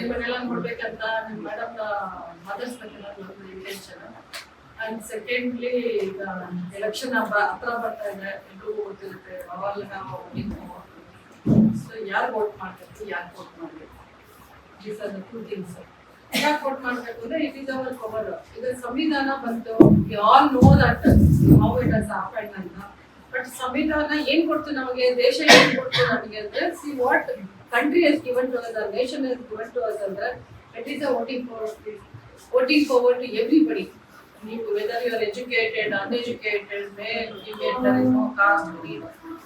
ನಿಮ್ಮನ್ನೆಲ್ಲ ನೋಡ್ಬೇಕಂತ ನಿಮ್ಮ ಮೇಡಮ್ ಮಾತಾಡ್ಸ್ಬೇಕಲ್ಲ ನನ್ನ ಇಂಟೆನ್ಷನ್ ಅಂಡ್ ಸೆಕೆಂಡ್ಲಿ ಈಗ ಎಲೆಕ್ಷನ್ ಹತ್ರ ಬರ್ತಾ ಇದೆ ಎಲ್ಲರೂ ಗೊತ್ತಿರುತ್ತೆ ಅವಾಗ ನಾವು ಸೊ ಯಾರು ವೋಟ್ ಮಾಡ್ಬೇಕು, ಯಾರು ವೋಟ್ ಮಾಡ್ಬೇಕು? ದೀಸ್ ಆರ್ ಟೂ ಥಿಂಗ್ಸ್ ಯಾಕೆ ವೋಟ್ ಮಾಡ್ಬೇಕು ಅಂದ್ರೆ ಇಟ್ ಇಸ್ ಅವರ್ ಪವರ್ ಇದು ಸಂವಿಧಾನ ಬಂತು we all know that how it has happen ಅಂತ. ಬಟ್ ಸಂವಿಧಾನ ಏನ್ ಕೊಡ್ತು ನಮಗೆ, ದೇಶ ಏನ್ ಕೊಡ್ತು ನಮಗೆ ಅಂದ್ರೆ see what country has given to us, our nation has given to us, and that countries voting for voting forward to everybody. Whether you are educated, uneducated, male, female, there is no caste, any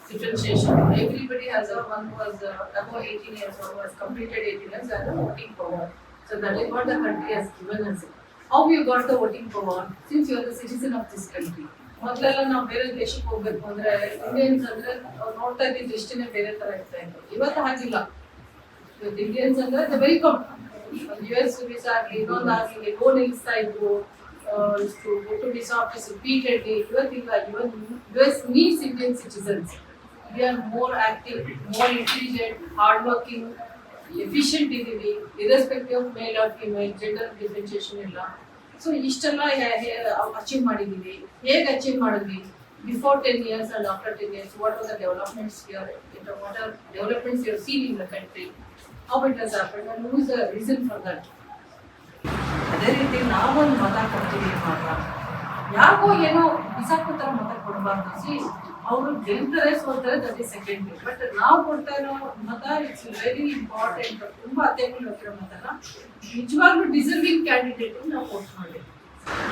differentiation. Everybody has a one who was uh, above 18 years or has completed 18 years and voting power. So that is what the country has given us. How you got the voting power? Since you are the citizen of this country. ಮೊದಲೆಲ್ಲ ನಾವು ಬೇರೆ ದೇಶಕ್ಕೆ ಹೋಗ್ಬೇಕು. ಅಂದ್ರೆ Indians ಅಂದ್ರೆ ನೋಡ್ತಾ ಇದ್ದ ದೃಷ್ಟಿನೇ ಬೇರೆ ತರ ಇರ್ತಾ ಇತ್ತು. ಇವತ್ತು ಹಾಗಿಲ್ಲ. ಇವತ್ತು ಇಂಡಿಯನ್ಸ್ ಅಂದ್ರೆ ವೆಲ್ಕಮ್ ಯು ಎಸ್ ವೀಸಾ ಆಗ್ಲಿ, ಇನ್ನೊಂದು ಆಗ್ಲಿ ಲೋನ್ ನಿಲ್ಲಿಸ್ತಾ ಇದ್ರು. ಇಷ್ಟು ಡಿಸ್ ಆಫೀಸ್ ರಿಪೀಟೆಡ್ಲಿ ಇವತ್ತಿಲ್ಲ. ಇವತ್ತು U S needs Indian citizens we are more active more intelligent hard working efficient ಇದ್ದೀವಿ irrespective male or female gender differentiation ಇಲ್ಲ. ಸೊ ಇಷ್ಟೆಲ್ಲ ಅಚೀವ್ ಮಾಡಿದ್ದೀವಿ ಹೇಗೆ ಅಚೀವ್ ಮಾಡಿದ್ವಿ? Before ten years and after ten years what are the developments what are developments your seen in the country how it has happen and who is the reason for that ಅದೇ ರೀತಿ ನಾವೊಂದು ಮತ ಕೊಡ್ತೀವಿ ಮಾತ್ರ. ಯಾಕೋ ಏನೋ ಬಿಸಾಕೋ ಥರ ಮತ ಕೊಡಬಾರ್ದು. ಸಿ ಅವರು ಗೆಲ್ತಾರೆ, ಸೋಲ್ತಾರೆ ದಟ್ ಇಸ್ ಸೆಕೆಂಡ್ ಬಟ್ ನಾವು ಕೊಡ್ತಾ ಇರೋ ಮತ ಇಟ್ಸ್ ವೆರಿ ಇಂಪಾರ್ಟೆಂಟ್ ತುಂಬಾ ಅತ್ಯಮೂಲ್ಯ ಹೋಗಿರೋ ಮತನ ನಿಜವಾಗ್ಲೂ ಡಿಸರ್ವಿಂಗ್ ಕ್ಯಾಂಡಿಡೇಟ್ ನಾವು ವೋಟ್ ಮಾಡಿ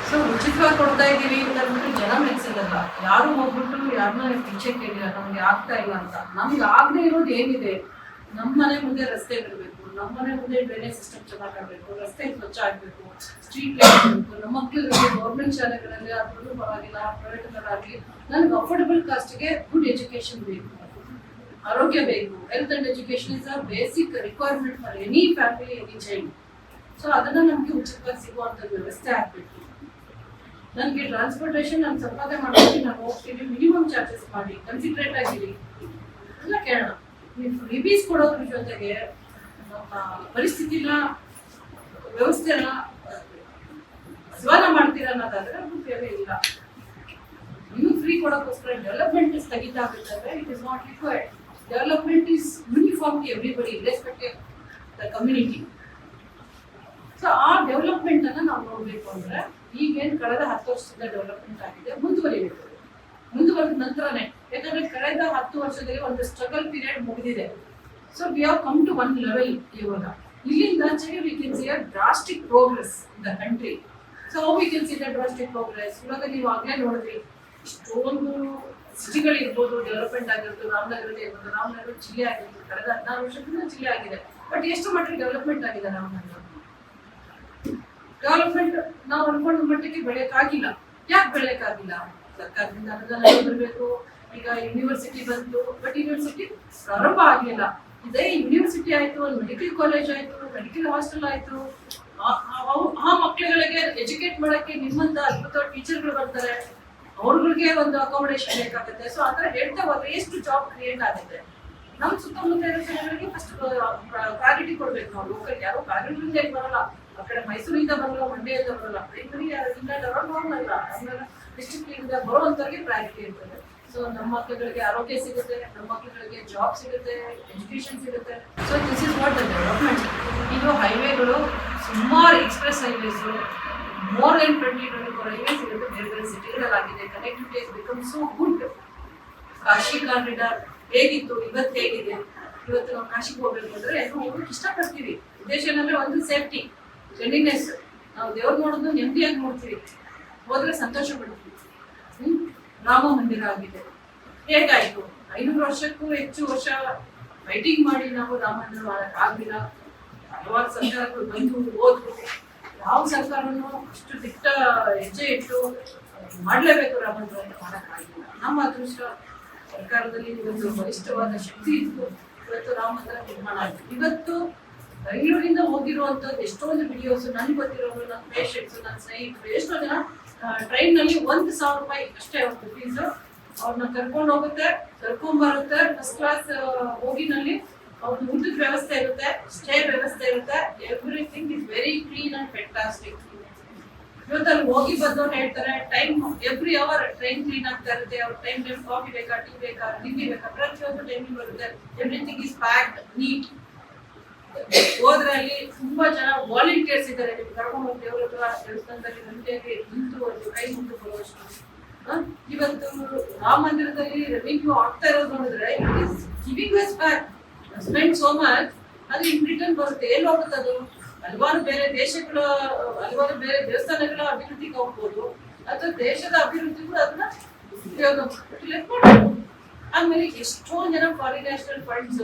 ಸೊ ಉಚಿತವಾಗಿ ಕೊಡ್ತಾ ಇದ್ದೀವಿ ಅಂತ ಅಂದ್ಬಿಟ್ಟು ಜನ ಮೆಚ್ಚಿಲ್ಲಲ್ಲ ಯಾರು ಹೋಗ್ಬಿಟ್ಟು ಯಾರನ್ನ ಪಿಚ್ಚೆ ಕೇಳಿಲ್ಲ, ನಮ್ಗೆ ಆಗ್ತಾ ಇಲ್ಲ ಅಂತ. ನಮ್ಗೆ ಆಗದೆ ಇರೋದು ಏನಿದೆ? ನಮ್ಮ ಮನೆ ಮುಂದೆ ರಸ್ತೆ ಬರಬೇಕು ನಮ್ಮ ಮನೆ ಮುಂದೆ ಡ್ರೈನೇಜ್ ಸಿಸ್ಟಮ್ ಚೆನ್ನಾಗಾಗಬೇಕು ರಸ್ತೆ ಸ್ವಚ್ಛ ಆಗಬೇಕು ಸ್ಟ್ರೀಟ್ ಲೈಟ್ ಆಗಬೇಕು, ನಮ್ಮ ಮಕ್ಕಳಿಗೆ ಗೌರ್ಮೆಂಟ್ ಶಾಲೆಗಳಲ್ಲಿ ಅದ್ರಲ್ಲೂ ಪರವಾಗಿಲ್ಲ ಪ್ರೈವೇಟ್ಗಳಾಗಲಿ, ನನಗೆ ಅಫೋರ್ಡಬಲ್ ಕಾಸ್ಟ್ಗೆ ಗುಡ್ ಎಜುಕೇಶನ್ ಬೇಕು. ಆರೋಗ್ಯ ಬೇಕು health and education is a basic requirement for any family any child so ಅದನ್ನ ನಮಗೆ ಉಚಿತವಾಗಿ ಸಿಗುವಂತ ವ್ಯವಸ್ಥೆ ಆಗಬೇಕು. ನನಗೆ ಟ್ರಾನ್ಸ್ಪೋರ್ಟೇಷನ್ ನಾನು ಸಂಪಾದನೆ ಮಾಡ್ತೀನಿ ನಾನು ಹೋಗ್ತೀನಿ ಮಿನಿಮಮ್ ಚಾರ್ಜಸ್ ಮಾಡಿ ಕನ್ಸಿಡ್ರೇಟ್ ಆಗಿರಿ. ಎಲ್ಲ ಕೇಳೋಣ. ನೀವು ಫ್ರೀಬೀಸ್ ಕೊಡೋದ್ರ ಜೊತೆಗೆ ಪರಿಸ್ಥಿತಿನ ವ್ಯವಸ್ಥೆನ ಸವಾಲ ಮಾಡ್ತೀರಾ ಅನ್ನೋದಾದ್ರೆ ಬೇರೆ ಇಲ್ಲ. ಇನ್ನೂ ಫ್ರೀ ಕೊಡೋಕ್ಕೋಸ್ಕರ ಡೆವಲಪ್ಮೆಂಟ್ ಸ್ಥಗಿತ ಆಗುತ್ತೆ it is not required development is uniform to everybody respective the community so ಆ ಡೆವಲಪ್ಮೆಂಟ್ ಅನ್ನ ನಾವು ನೋಡ್ಬೇಕು ಅಂದ್ರೆ ಈಗೇನು ಕಳೆದ ಹತ್ತು ವರ್ಷದಿಂದ ಡೆವಲಪ್ಮೆಂಟ್ ಆಗಿದೆ, ಮುಂದುವರಿಬೇಕು. ಮುಂದುವರೆದ ನಂತರನೇ, ಯಾಕಂದ್ರೆ ಕಳೆದ ಹತ್ತು ವರ್ಷದಲ್ಲಿ ಒಂದು ಸ್ಟ್ರಗಲ್ ಪೀರಿಯಡ್ ಮುಗಿದಿದೆ. So we have come to one level ಇವಾಗ ಇಲ್ಲಿಂದ we can see a drastic progress in the country so we can see the drastic progress ಇವಾಗ ನೀವು ಆಗ್ಲೇ ನೋಡಿದ್ರಿ ಇಷ್ಟೊಂದು ಸಿಟಿಗಳಿರ್ಬೋದು ಡೆವಲಪ್ಮೆಂಟ್ ಆಗಿರ್ಬೋದು ರಾಮನಗರದಲ್ಲಿ ಇರ್ಬೋದು ರಾಮನಗರ ಜಿಲ್ಲೆ ಆಗಿರ್ಬೋದು, ಕಳೆದ ಹದಿನಾರು ವರ್ಷದಿಂದ ಜಿಲ್ಲೆ ಆಗಿದೆ. ಬಟ್ ಎಷ್ಟು ಮಟ್ಟಿಗೆ ಡೆವಲಪ್ಮೆಂಟ್ ಆಗಿದೆ ರಾಮನಗರ ಡೆವಲಪ್ಮೆಂಟ್ ನಾವು ಅನ್ಕೊಂಡ ಮಟ್ಟಿಗೆ ಬೆಳೆಯಕ್ಕಾಗಿಲ್ಲ. ಯಾಕೆ ಬೆಳೆಯಕ್ಕಾಗಿಲ್ಲ? ಸರ್ಕಾರದಿಂದ ಅನುದಾನ ಬರಬೇಕು ಈಗ ಯೂನಿವರ್ಸಿಟಿ ಬಂತು ಬಟ್ ಯೂನಿವರ್ಸಿಟಿ ಪ್ರಾರಂಭ ಆಗಲಿಲ್ಲ. ಇದೇ ಯೂನಿವರ್ಸಿಟಿ ಆಯಿತು ಒಂದು ಮೆಡಿಕಲ್ ಕಾಲೇಜ್ ಆಯಿತು ಮೆಡಿಕಲ್ ಹಾಸ್ಟೆಲ್ ಆಯಿತು. ಆ- ಆ- ಮಕ್ಕಳುಗಳಿಗೆ ಎಜುಕೇಟ್ ಮಾಡೋಕ್ಕೆ ನಿಮ್ಮಂತ ಅದ್ಭುತ ಟೀಚರ್ಗಳು ಬರ್ತಾರೆ. ಅವ್ರಗಳಿಗೆ ಒಂದು ಅಕಾಮಿಡೇಷನ್ ಬೇಕಾಗುತ್ತೆ. ಸೊ ಆತರ ಹೇಳ್ತಾ ಹೋದ್ರೆ ಎಷ್ಟು ಜಾಬ್ ಕ್ರಿಯೇಟ್ ಆಗುತ್ತೆ? ನಮ್ಮ ಸುತ್ತಮುತ್ತ ಇರೋ ಜನಗಳಿಗೆ ಫಸ್ಟ್ ಪ್ರಾಯೋರಿಟಿ ಕೊಡ್ಬೇಕು ನಾವು. ಲೋಕಲ್ ಯಾರು ಬ್ಯಾಂಗ್ಳೂರಿಂದ ಏನು ಬರಲ್ಲ. ಆ ಕಡೆ ಮೈಸೂರಿಂದ ಬರಲ್ಲ, ಮಂಡ್ಯದಿಂದ ಬರಲ್ಲ. ಪ್ರೈಮರಿ ಇಂಗ್ಲೆಂಡ್ ನಾರ್ಮಲ್ ಅಲ್ಲ. ಡಿಸ್ಟ್ರಿಕ್ಟ್ ಇಂದ ಬರುವಂತವ್ರಿಗೆ ಪ್ರಾಯೋರಿಟಿ ಇರ್ತದೆ. ಸೊ ನಮ್ಮ ಮಕ್ಕಳುಗಳಿಗೆ ಆರೋಗ್ಯ ಸಿಗುತ್ತೆ, ನಮ್ಮ ಮಕ್ಕಳುಗಳಿಗೆ ಜಾಬ್ ಸಿಗುತ್ತೆ ಎಜುಕೇಶನ್ ಸಿಗುತ್ತೆ. So this is what the development ಇದು ಹೈವೇಗಳು ಸುಮಾರು express highways more than twenty twenty four highways ಇರುತ್ತೆ. ಬೇರೆ ಬೇರೆ ಸಿಟಿಗಳಲ್ಲಾಗಿದೆ connectivity is become so good Kashi corridor ಹೇಗಿತ್ತು, ಇವತ್ತು ಹೇಗಿದೆ? ಇವತ್ತು ನಾವು ಕಾಶಿಗೆ ಹೋಗ್ಬೇಕು ಅಂದ್ರೆ ಹೋಗೋಕ್ಕೆ ಇಷ್ಟಪಡ್ತೀವಿ. ಏನಂದ್ರೆ ಒಂದು ಸೇಫ್ಟಿ ಕ್ಲೀನಿನೆಸ್ ನಾವು ದೇವ್ರು ನೋಡೋದು ನೆಮ್ಮದಿಯಾಗಿ ನೋಡ್ತೀವಿ. ಹೋದ್ರೆ ಸಂತೋಷ ಪಡ್ತೀವಿ ರಾಮ ಮಂದಿರ ಆಗಿದೆ. ಹೇಗಾಯ್ತು? ಐನೂರು ವರ್ಷಕ್ಕೂ ಹೆಚ್ಚು ವರ್ಷ ಫೈಟಿಂಗ್ ಮಾಡಿ ನಾವು ರಾಮ ಮಂದಿರ ಮಾಡಕ್ ಆಗ್ಲಿಲ್ಲ. ಹಲವಾರು ಸರ್ಕಾರಗಳು ಬಂದು ಹೋದ್ರು. ಯಾವ ಸರ್ಕಾರನು ಅಷ್ಟು ದಿಟ್ಟ ಹೆಜ್ಜೆ ಇಟ್ಟು ಮಾಡಲೇಬೇಕು ರಾಮ ಮಂದಿರ ಅಂತ ಮಾಡಕ್ಕಾಗಿಲ್ಲ ನಮ್ಮ ಅದೃಷ್ಟ ಸರ್ಕಾರದಲ್ಲಿ ಒಂದು ಬಲಿಷ್ಠವಾದ ಶಕ್ತಿ ಇತ್ತು. ಇವತ್ತು ರಾಮಂದಿರ ನಿರ್ಮಾಣ ಆಯ್ತು. ಇವತ್ತು ಬೆಂಗಳೂರಿಂದ ಹೋಗಿರುವಂತದ್ದು ಎಷ್ಟೊಂದು ವಿಡಿಯೋಸ್ ನನ್ಗೆ ಗೊತ್ತಿರೋರು ನನ್ನ ಪೇಷಂಟ್ಸ್ ನನ್ನ ಸ್ನೇಹಿತರು, ಎಷ್ಟೋ ಜನ ಟ್ರೈನ್ನಲ್ಲಿ ಒಂದು ಸಾವಿರ ರೂಪಾಯಿ ಅಷ್ಟೇ ಅವ್ರದ್ದು ಫೀಸ್ ಅವ್ರನ್ನ ಕರ್ಕೊಂಡು ಹೋಗುತ್ತೆ, ಕರ್ಕೊಂಡ್ ಬರುತ್ತೆ ಫಸ್ಟ್ ಕ್ಲಾಸ್ ಹೋಗಿನಲ್ಲಿ ಅವ್ರದ್ದು ಊಟದ ವ್ಯವಸ್ಥೆ ಇರುತ್ತೆ ಸ್ಟೇ ವ್ಯವಸ್ಥೆ ಇರುತ್ತೆ. Everything is very clean and fantastic ಇವತ್ತಲ್ಲಿ ಹೋಗಿ ಬಂದವ್ರು ಹೇಳ್ತಾರೆ time every hour train clean ಆಗ್ತಾ ಇರುತ್ತೆ. ಅವ್ರ ಟೈಮ್ ಟೈಮ್ ಕಾಫಿ ಬೇಕಾ ಟೀ ಬೇಕಾ ತಿಂಡಿ ಬೇಕಾ, ಪ್ರತಿಯೊಂದು ಟೈಮಿಂಗ್ ಬರುತ್ತೆ. ಎವ್ರಿಥಿಂಗ್ ಇಸ್ ಪ್ಯಾಕ್ಡ್ ನೀಟ್ ಹೋದ್ರಲ್ಲಿ ತುಂಬಾ ಜನ ವಾಲಂಟಿಯರ್ಸ್ ಇದ್ದಾರೆ. ನಿಮ್ಗೆ ಕರ್ಕೊಂಡು ಹೋಗಿ ದೇವ್ರ ಹತ್ರ ದೇವಸ್ಥಾನದಲ್ಲಿ ಗಂಟೆಗೆ ನಿಂತು ಒಂದು ಕೈ ಮುಂದೆ ಬರುವಷ್ಟು. ಇವತ್ತು ರಾಮ ಮಂದಿರದಲ್ಲಿ ರೆವಿನ್ಯೂ ಆಗ್ತಾ ಇರೋದು ನೋಡಿದ್ರೆ it is giving us back spend so much ಅದು ಇನ್ ರಿಟರ್ನ್ ಬರುತ್ತೆ. ಎಲ್ಲಿ ಹೋಗುತ್ತೆ ಅದು? ಹಲವಾರು ಬೇರೆ ದೇಶಗಳ, ಹಲವಾರು ಬೇರೆ ದೇವಸ್ಥಾನಗಳ ಅಭಿವೃದ್ಧಿಗೆ ಹೋಗ್ಬೋದು ಅಥವಾ ದೇಶದ ಅಭಿವೃದ್ಧಿಗೂ ಅದನ್ನ ಉಪಯೋಗ. ಆಮೇಲೆ ಎಷ್ಟೋ ಜನ ಫಾರಿನ್ ನ್ಯಾಷನಲ್ ಫಂಡ್ಸ್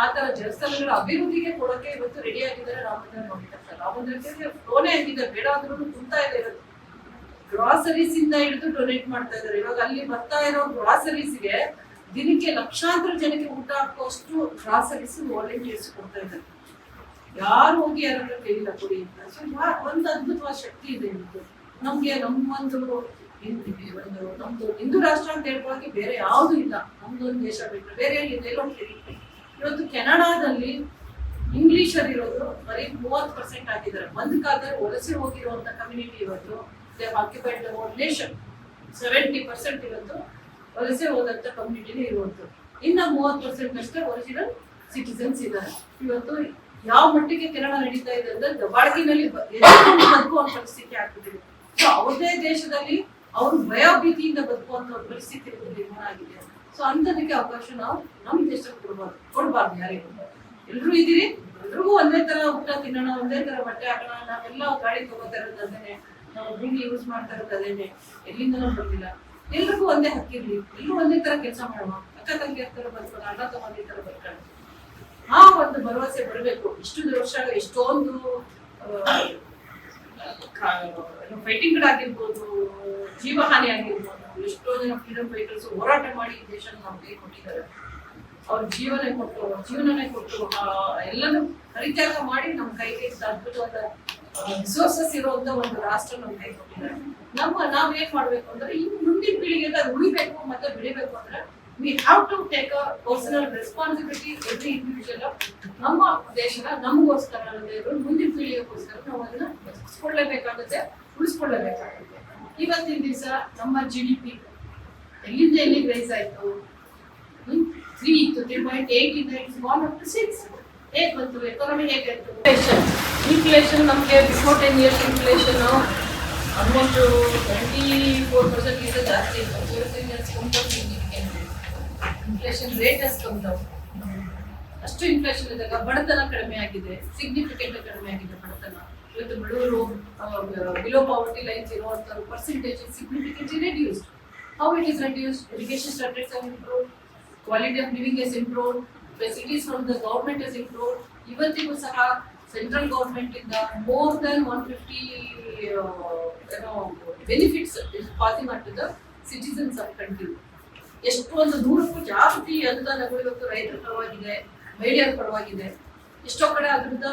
ಆ ತರ ದೇವಸ್ಥಾನಗಳ ಅಭಿವೃದ್ಧಿಗೆ ಕೊಡೋಕೆ ಇವತ್ತು ರೆಡಿ ಆಗಿದ್ದಾರೆ. ರಾಮಂದಿರ ನೋಡಿದ್ದಾರೆ ರಾಮಂದಿರಕ್ಕೆ ಫ್ಲೋನೇ ಆಗಿದೆ ಬೇಡ ಅಂದ್ರೂ ತುಂಬ್ತಾ ಇದೆ ಇವತ್ತು ಗ್ರಾಸರೀಸ್ ಇಂದ ಹಿಡಿದು ಡೊನೇಟ್ ಮಾಡ್ತಾ ಇದ್ದಾರೆ. ಇವಾಗ ಅಲ್ಲಿ ಬರ್ತಾ ಇರೋ ಗ್ರಾಸರೀಸ್ಗೆ ದಿನಕ್ಕೆ ಲಕ್ಷಾಂತರ ಜನಕ್ಕೆ ಊಟ ಹಾಕುವಷ್ಟು ಗ್ರಾಸರೀಸ್ ವಾಲಂಟಿಯರ್ಸ್ ಕೊಡ್ತಾ ಇದ್ದಾರೆ. ಯಾರು ಹೋಗಿ ಯಾರನ್ನ ಕೇಳಿಲ್ಲ ಕೊಡಿ ಅಂತ. ಸೊ ಒಂದು ಅದ್ಭುತವಾದ ಶಕ್ತಿ ಇದೆ ನಮ್ಗೆ ನಮ್ಮೊಂದು ಒಂದು ನಮ್ದು ಹಿಂದೂ ರಾಷ್ಟ್ರ ಅಂತ ಹೇಳ್ಕೊಳ್ಳೋಕೆ ಬೇರೆ ಯಾವುದು ಇಲ್ಲ. ಒಂದು ದೇಶ ಬಿಟ್ಟರೆ ಬೇರೆ ಎಲ್ಲಿ ಎಲ್ಲೋ ಕೇಳಿ. ಇವತ್ತು ಕೆನಡಾದಲ್ಲಿ ಇಂಗ್ಲಿಷರ್ ಇರೋದು ಬರೀ ಮೂವತ್ತು ಪರ್ಸೆಂಟ್ ಆಗಿದ್ದಾರೆ. ಒಂದು ಕಾಲದಲ್ಲಿ ವಲಸೆ ಹೋಗಿರುವಂತ ಕಮ್ಯುನಿಟಿ ಇವತ್ತು. They occupied nation seventy percent ಇವತ್ತು ವಲಸೆ ಹೋದಂಥ ಕಮ್ಯುನಿಟಿನೇ ಇರುವಂತ ಇನ್ನ ಮೂವತ್ತು ಪರ್ಸೆಂಟ್ ಅಷ್ಟೇ ಒರಿಜಿನಲ್ ಸಿಟಿಸನ್ಸ್ ಇದ್ದಾರೆ. ಇವತ್ತು ಯಾವ ಮಟ್ಟಿಗೆ ಕಿರಣ ನಡೀತಾ ಇದೆ ಅಂದ್ರೆ ಎದ್ಕೊಂಡು ಬದುಕುವ ಪರಿಸ್ಥಿತಿ ಆಗ್ತಿದೆ ಸೊ ಅವ್ರದೇ ದೇಶದಲ್ಲಿ ಅವರು ಭಯ ಭೀತಿಯಿಂದ ಬದುಕುವಂತ ಪರಿಸ್ಥಿತಿ ನಿರ್ಮಾಣ ಆಗಿದೆ. ಸೊ ಅಂತದಕ್ಕೆ ಅವಕಾಶ ನಾವು ನಮ್ಮ ದೇಶಕ್ಕೆ ಕೊಡಬಾರ್ದು ಕೊಡಬಾರ್ದು ಯಾರಿಗೂ. ಎಲ್ರು ಇದೀರಿ ಎಲ್ರಿಗೂ ಒಂದೇ ತರ ಊಟ ತಿನ್ನೋಣ, ಒಂದೇ ತರ ಬಟ್ಟೆ ಹಾಕೋಣ, ನಾವೆಲ್ಲ ಗಾಡಿ ತಗೋತಾ ಇರೋದು ಅದೇನೆ ನಾವು ಯೂಸ್ ಮಾಡ್ತಾ ತಲೆನೆ ಅದೇನೆ ಎಲ್ಲಿಂದನೂ ಬಂದಿಲ್ಲ ಎಲ್ರಿಗೂ ಒಂದೇ ಹಕ್ಕಿರ್ಲಿ ಎಲ್ಲರೂ ಒಂದೇ ತರ ಕೆಲಸ ಮಾಡುವ. ಅಕ್ಕ ತಂಗಿ ಹತ್ತಿರ ಬದುಕೋಣ ಅಣ್ಣ ತಗೊಂಡಿ ತರ ಬದುಕೋಣ ಆ ಒಂದು ಭರವಸೆ ಬರಬೇಕು. ಇಷ್ಟು ವರ್ಷ ಎಷ್ಟೊಂದು ಫೈಟಿಂಗ್ಗಳಾಗಿರ್ಬೋದು ಜೀವಹಾನಿ ಆಗಿರ್ಬೋದು, ಎಷ್ಟೋ ಜನ ಫ್ರೀಡಮ್ ಫೈಟರ್ಸ್ ಹೋರಾಟ ಮಾಡಿ ದೇಶ ನಮ್ಗೆ ಕೊಟ್ಟಿದ್ದಾರೆ ಅವ್ರ ಜೀವನ ಕೊಟ್ಟು ಜೀವನನೇ ಕೊಟ್ಟು ಎಲ್ಲನೂ ಪರಿತ್ಯಾಗ ಮಾಡಿ ನಮ್ಮ ಕೈಗೆ ಇಷ್ಟ ಅದ್ಭುತವಾದ ರಿಸೋರ್ಸಸ್ ಇರುವಂತ ಒಂದು ರಾಷ್ಟ್ರ ನಮ್ಮ ಕೈ ಕೊಟ್ಟಿದ್ದಾರೆ ನಮ್ಮ, ನಾವ್ ಏನ್ ಮಾಡ್ಬೇಕು ಅಂದ್ರೆ ಈ ಮುಂದಿನ ಪೀಳಿಗೆಗೆ ಅದು ಉಳಿಬೇಕು ಮತ್ತೆ ಬೆಳಿಬೇಕು ಅಂದ್ರೆ we have to take a personal responsibility every individual ನಮ್ಮ ದೇಶನ ನಮಗೋಸ್ಕರ ಮುಂದಿನ ಪೀಳಿಗೆಗೋಸ್ಕರ ನಾವು ಅದನ್ನ ಬದುಕಿಸ್ಕೊಳ್ಳೇಬೇಕಾಗುತ್ತೆ, ಉಳಿಸ್ಕೊಳ್ಳೇಬೇಕಾಗುತ್ತೆ. ಇವತ್ತಿನ ದಿವಸ ನಮ್ಮ ಜಿ ಡಿ ಪಿ ಎಲ್ಲಿಂದ ಎಲ್ಲಿ ರೈಸ್ ಆಯ್ತು? ತ್ರೀ ಇತ್ತು ತ್ರೀ ಪಾಯಿಂಟ್ ಏಟ್ ಇಂದ it's gone up to six ಹೇಗೆ ಬಂತು ಎಕಾನಮಿ ಹೇಗಾಯ್ತು ಇನ್ಫ್ಲೇಷನ್ ಇನ್ಫ್ಲೇಷನ್ ನಮಗೆ before ten years inflation almost twenty four percent ಗಿಂತ ಜಾಸ್ತಿ ಇತ್ತು. Inflation rate has come down ಅಷ್ಟು ಇನ್ಫ್ಲೇಷನ್ ಇದ್ದಾಗ ಬಡತನ ಕಡಿಮೆ ಆಗಿದೆ. ಸಿಗ್ನಿಫಿಕೆಂಟ್ ಕಡಿಮೆ ಆಗಿದೆ ಬಡತನ. ಇವತ್ತು ಬಡವರು ಬಿಲೋ ಪಾವರ್ಟಿ ಲೈನ್ಸ್ ಇರುವಂತ percentage significantly reduced how it is reduced education standards ಆಗಿ improved. Quality of living is improve facilities from the government is improve ಇವತ್ತಿಗೂ ಸಹ ಸೆಂಟ್ರಲ್ ಗೌರ್ಮೆಂಟ್ ಇಂದ ಮೋರ್ ದನ್ ಒನ್ ಫಿಫ್ಟಿ ಏನೋ benefits passed on to the citizens of country ಎಷ್ಟೊಂದು ನೂರಕ್ಕೂ ಜಾಸ್ತಿ ಅನುದಾನಗಳು ಇವತ್ತು ರೈತರ ಪರವಾಗಿದೆ, ಮಹಿಳೆಯರ ಪರವಾಗಿದೆ. ಎಷ್ಟೋ ಕಡೆ ಅದರಿಂದ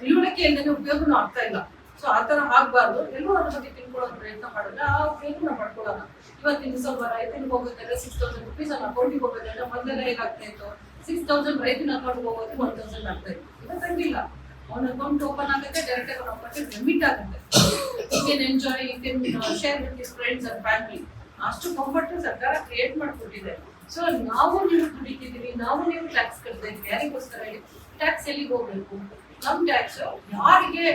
ತಿಳುವಳಿಕೆ ಇಲ್ಲದೆ ಉಪಯೋಗನೂ ಆಗ್ತಾ ಇಲ್ಲ. ಸೊ ಆ ತರ ಆಗ್ಬಾರ್ದು. ಎಲ್ಲರೂ ಅದ್ರ ಬಗ್ಗೆ ತಿಳ್ಕೊಳ್ಳೋ ಪ್ರಯತ್ನ ಮಾಡಿದ್ರೆ ಆ ಉಪಯೋಗನ ಮಾಡ್ಕೊಳ್ಳೋಣ. ಇವತ್ತಿನ ದಿವಸ ಒಬ್ಬ ರೈತನಿಗೆ ಹೋಗೋದ್ರೆ ಸಿಕ್ಸ್ ತೌಸಂಡ್ ರುಪೀಸ್ ಅವ್ನ ಅಕೌಂಟಿಗೆ ಹೋಗೋದ್ರೆ ಮೊದಲೆಲ್ಲ ಹೇಗಾಗ್ತಾ ಇತ್ತು? ಸಿಕ್ಸ್ ತೌಸಂಡ್ ರೈತನ ಅಕೌಂಟ್ಗೆ ಹೋಗೋದು ಒನ್ ತೌಸಂಡ್ ಆಗ್ತಾ ಇತ್ತು. ಇವತ್ತು ಹಂಗಿಲ್ಲ. ಅವನ ಅಕೌಂಟ್ ಓಪನ್ ಆಗುತ್ತೆ ಡೈರೆಕ್ಟ್ ಅವನ ಅಕೌಂಟ್ ಲಿಮಿಟ್ ಆಗುತ್ತೆ. You can enjoy you can share with his friends and family ಅಷ್ಟು ಕಂಫರ್ಟ್ ಸರ್ಕಾರ ಕ್ರಿಯೇಟ್ ಮಾಡಿಕೊಟ್ಟಿದೆ. ಸೊ ನಾವು ನೀವು ದುಡಿತಿದ್ದೀವಿ ನಾವು ನೀವು ಟ್ಯಾಕ್ಸ್ ಕಟ್ತಾ ಇದ್ದೀವಿ ಯಾರಿಗೋಸ್ಕರ ಟ್ಯಾಕ್ಸ್ ಎಲ್ಲಿಗೆ ಹೋಗ್ಬೇಕು? ನಮ್ ಟ್ಯಾಕ್ಸ್ ಯಾರಿಗೆ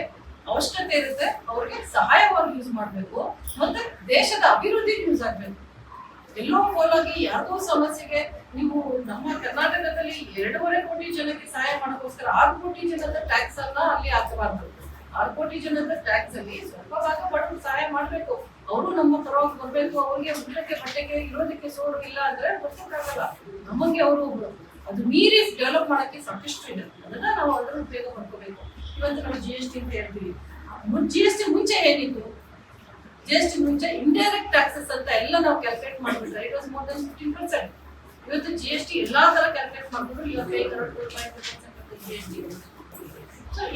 ಅವಶ್ಯಕತೆ ಇರುತ್ತೆ, ಅವ್ರಿಗೆ ಸಹಾಯವಾಗಿ ಯೂಸ್ ಮಾಡಬೇಕು, ಮತ್ತೆ ದೇಶದ ಅಭಿವೃದ್ಧಿಗೆ ಯೂಸ್ ಆಗಬೇಕು. ಎಲ್ಲೋ ಕೋಲಾಗಿ ಯಾವುದೋ ಸಮಸ್ಯೆಗೆ ನೀವು ನಮ್ಮ ಕರ್ನಾಟಕದಲ್ಲಿ ಎರಡೂವರೆ ಕೋಟಿ ಜನಕ್ಕೆ ಸಹಾಯ ಮಾಡೋಕ್ಕೋಸ್ಕರ ಆರು ಕೋಟಿ ಜನದ ಟ್ಯಾಕ್ಸ್ ಅನ್ನ ಅಲ್ಲಿ ಹಾಕಬಾರ್ದು. ಆರು ಕೋಟಿ ಜನದ ಟ್ಯಾಕ್ಸ್ ಅಲ್ಲಿ ಸ್ವಲ್ಪ ಭಾಗ ಬಡವರು ಸಹಾಯ ಮಾಡಬೇಕು. ಅವರು ನಮ್ಮ ಪರವಾಗಿ ಬರಬೇಕು, ಅವ್ರಿಗೆ ಊಟಕ್ಕೆ ಬಟ್ಟೆಗೆ ಇರೋದಕ್ಕೆ ಸೋರು ಇಲ್ಲ ಅಂದ್ರೆ ಬರ್ಸೋಕ್ಕಾಗಲ್ಲ ನಮಗೆ ಅವರು ಅದು ಮೀರಿ ಡೆವಲಪ್ ಮಾಡೋಕ್ಕೆ ಸಾಕಷ್ಟು ಇದೆ. ಅದನ್ನ ನಾವು ಅದರ ಉಪಯೋಗ ಮಾಡ್ಕೋಬೇಕು. ಇವತ್ತು ನಾವು ಜಿ ಎಸ್ ಟಿ ಅಂತ ಹೇಳ್ತೀವಿ ಜಿ ಎಸ್ ಟಿ ಮುಂಚೆ ಏನಿತ್ತು? ಜಿ ಎಸ್ ಟಿ ಮುಂಚೆ ಇಂಡೈರೆಕ್ಟ್ ಟ್ಯಾಕ್ಸಸ್ ಅಂತ ಎಲ್ಲ ನಾವು ಕ್ಯಾಲ್ಕುಲೇಟ್ ಮಾಡ್ಬಿಟ್ರೆ it was more than fifteen percent ಇವತ್ತು ಜಿ ಎಸ್ ಟಿ ಎಲ್ಲಾ ತರ ಕ್ಯಾಲ್ಕುಲೇಟ್ ಮಾಡ್ಬಿಟ್ಟು ಇವತ್ತು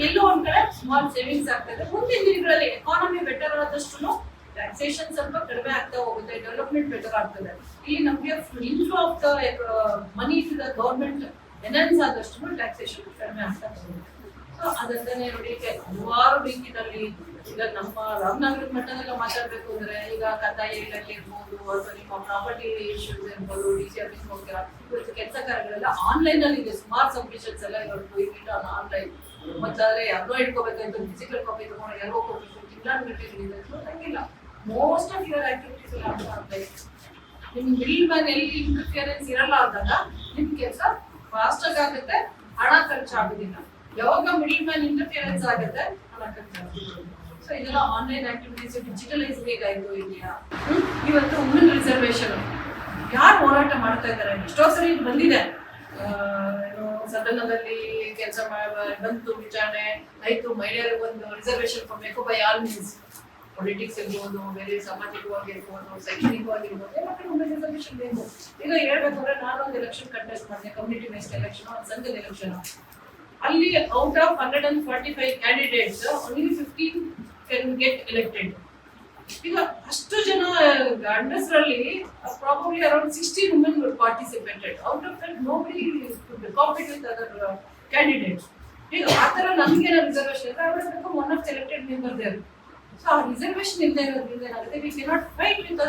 ಎಲ್ಲೋ ಒಂದ್ ಕಡೆ ಸ್ಮಾಲ್ ಸೇವಿಂಗ್ಸ್ ಆಗ್ತಾ ಇದೆ. ಮುಂದಿನ ದಿನಗಳಲ್ಲಿ ಎಕಾನಮಿ ಬೆಟರ್ ಆದಷ್ಟು ಟ್ಯಾಕ್ಸೇಷನ್ ಸ್ವಲ್ಪ ಕಡಿಮೆ ಆಗ್ತಾ ಹೋಗುತ್ತೆ. ಡೆವಲಪ್ಮೆಂಟ್ ಬೆಟರ್ ಆಗ್ತದೆ. ಇಲ್ಲಿ ನಮಗೆ inflow of the money to the government enhance ಆದಷ್ಟು ಟ್ಯಾಕ್ಸೇಷನ್ ಕಡಿಮೆ ಆಗ್ತಾ ಹೋಗುತ್ತೆ. ಅದಲ್ಲದೆ ನೋಡಿ ಹಲವಾರು ರೀತಿಯಲ್ಲಿ ಈಗ ನಮ್ಮ ರಾಮನಗರ ಮಟ್ಟದಲ್ಲ ಮಾತಾಡ್ಬೇಕು ಅಂದ್ರೆ ಈಗ ಕಂದಾಯ ಇಲಾಖೆ ಇರ್ಬೋದು, ಅಥವಾ ನಿಮ್ಮ ಪ್ರಾಪರ್ಟಿ ಇಶ್ಯೂಸ್ ಇರ್ಬೋದು ಡಿ ಸಿ ಆಫೀಸ್ ಹೋಗ್ತೀರಾ ಇವತ್ತು ಕೆಲಸ ಕಾರ್ಯಗಳೆಲ್ಲ ಆನ್ಲೈನ್ ಅಲ್ಲಿ ಇದೆ. ಸುಮಾರು ಸಬ್ಮಿಷನ್ಸ್ ಎಲ್ಲ ಇವತ್ತು ಈಗ ಆನ್ಲೈನ್ ಮತ್ತಾದ್ರೆ ಯಾರೋ ಇಟ್ಕೋಬೇಕಂತ ಫಿಸಿಕಲ್ ಕಾಪಿ ತಗೊಂಡು ಯಾರೋ ಹೋಗ್ಬೇಕು ತಿಂಗಳಾನುಗಟ್ಟಲೆ ಹಂಗಿಲ್ಲ. ಮೋಸ್ಟ್ ಆಫ್ ಯುವರ್ ಆಕ್ಟಿವಿಟೀಸ್ ಎಲ್ಲ ಆನ್ಲೈನ್ ನಿಮ್ ಬಿಲ್ ಮನ್ ಎಲ್ಲಿ ಇಂಟರ್ಫಿಯರೆನ್ಸ್ ಇರಲ್ಲ ಆದಾಗ ನಿಮ್ ಕೆಲಸ ಫಾಸ್ಟ್ ಆಗಿ ಆಗುತ್ತೆ, ಹಣ ಖರ್ಚಾಗೋದಿಲ್ಲ. ಯಾವಾಗ ಮಿಡಲ್ ಮ್ಯಾನ್ ಇಂಟರ್ಫಿಯರೆನ್ಸ್ ಆಗುತ್ತೆ ಸೊ ಇದೆಲ್ಲ ಆನ್ಲೈನ್ ಆಕ್ಟಿವಿಟೀಸ್ ಡಿಜಿಟಲೈಸ್ ಹೇಗಾಯ್ತು ಇಂಡಿಯಾ ಇವತ್ತು ವುಮೆನ್ ರಿಸರ್ವೇಶನ್ ಯಾರು ಹೋರಾಟ ಮಾಡ್ತಾ ಇದ್ದಾರೆ? ಎಷ್ಟೋ ಸರಿ ಇದು ಬಂದಿದೆ. ಸದನದಲ್ಲಿ ಕೆಲಸ ಬಂತು ವಿಚಾರಣೆ ಆಯ್ತು ಮಹಿಳೆಯರಿಗೆ ಒಂದು ರಿಸರ್ವೇಶನ್ ಕೊಡಬೇಕು ಬೈ ಆಲ್ ಮೀನ್ಸ್ ಪೊಲಿಟಿಕ್ಸ್ ಇರ್ಬೋದು, ಬೇರೆ ಸಾಮಾಜಿಕವಾಗಿರ್ಬೋದು ಶೈಕ್ಷಣಿಕವಾಗಿರ್ಬೋದು ಎಲ್ಲ ಕಡೆ ಒಂದು ರಿಸರ್ವೇಶನ್ ಬೇಕು. ಈಗ ಹೇಳ್ಬೇಕಂದ್ರೆ ನಾನೊಂದು ಎಲೆಕ್ಷನ್ ಕಂಟೆಸ್ಟ್ ಮಾಡಿದೆ ಕಮ್ಯುನಿಟಿ ಬೇಸ್ಡ್ ಎಲೆಕ್ಷನ್ ಸಂಘದ ಎಲೆಕ್ಷನ್ ಅಲ್ಲಿ out of hundred and forty five candidates only fifteen can get elected ಈಗ ಅಷ್ಟು ಜನ ಗಂಡಸರಲ್ಲಿ probably around sixty women participated out of that nobody compete with other candidates ಈಗ ಆ ಥರ ನಮಗೆ ರಿಸರ್ವೇಶನ್ ಇದೆ ಅವ್ರ ಬೇಕು one of selected member there so ಆ ರಿಸರ್ವೇಶನ್ ಇಲ್ಲದೆ ಇರೋದ್ರಿಂದ ಏನಾಗುತ್ತೆ? We cannot fight with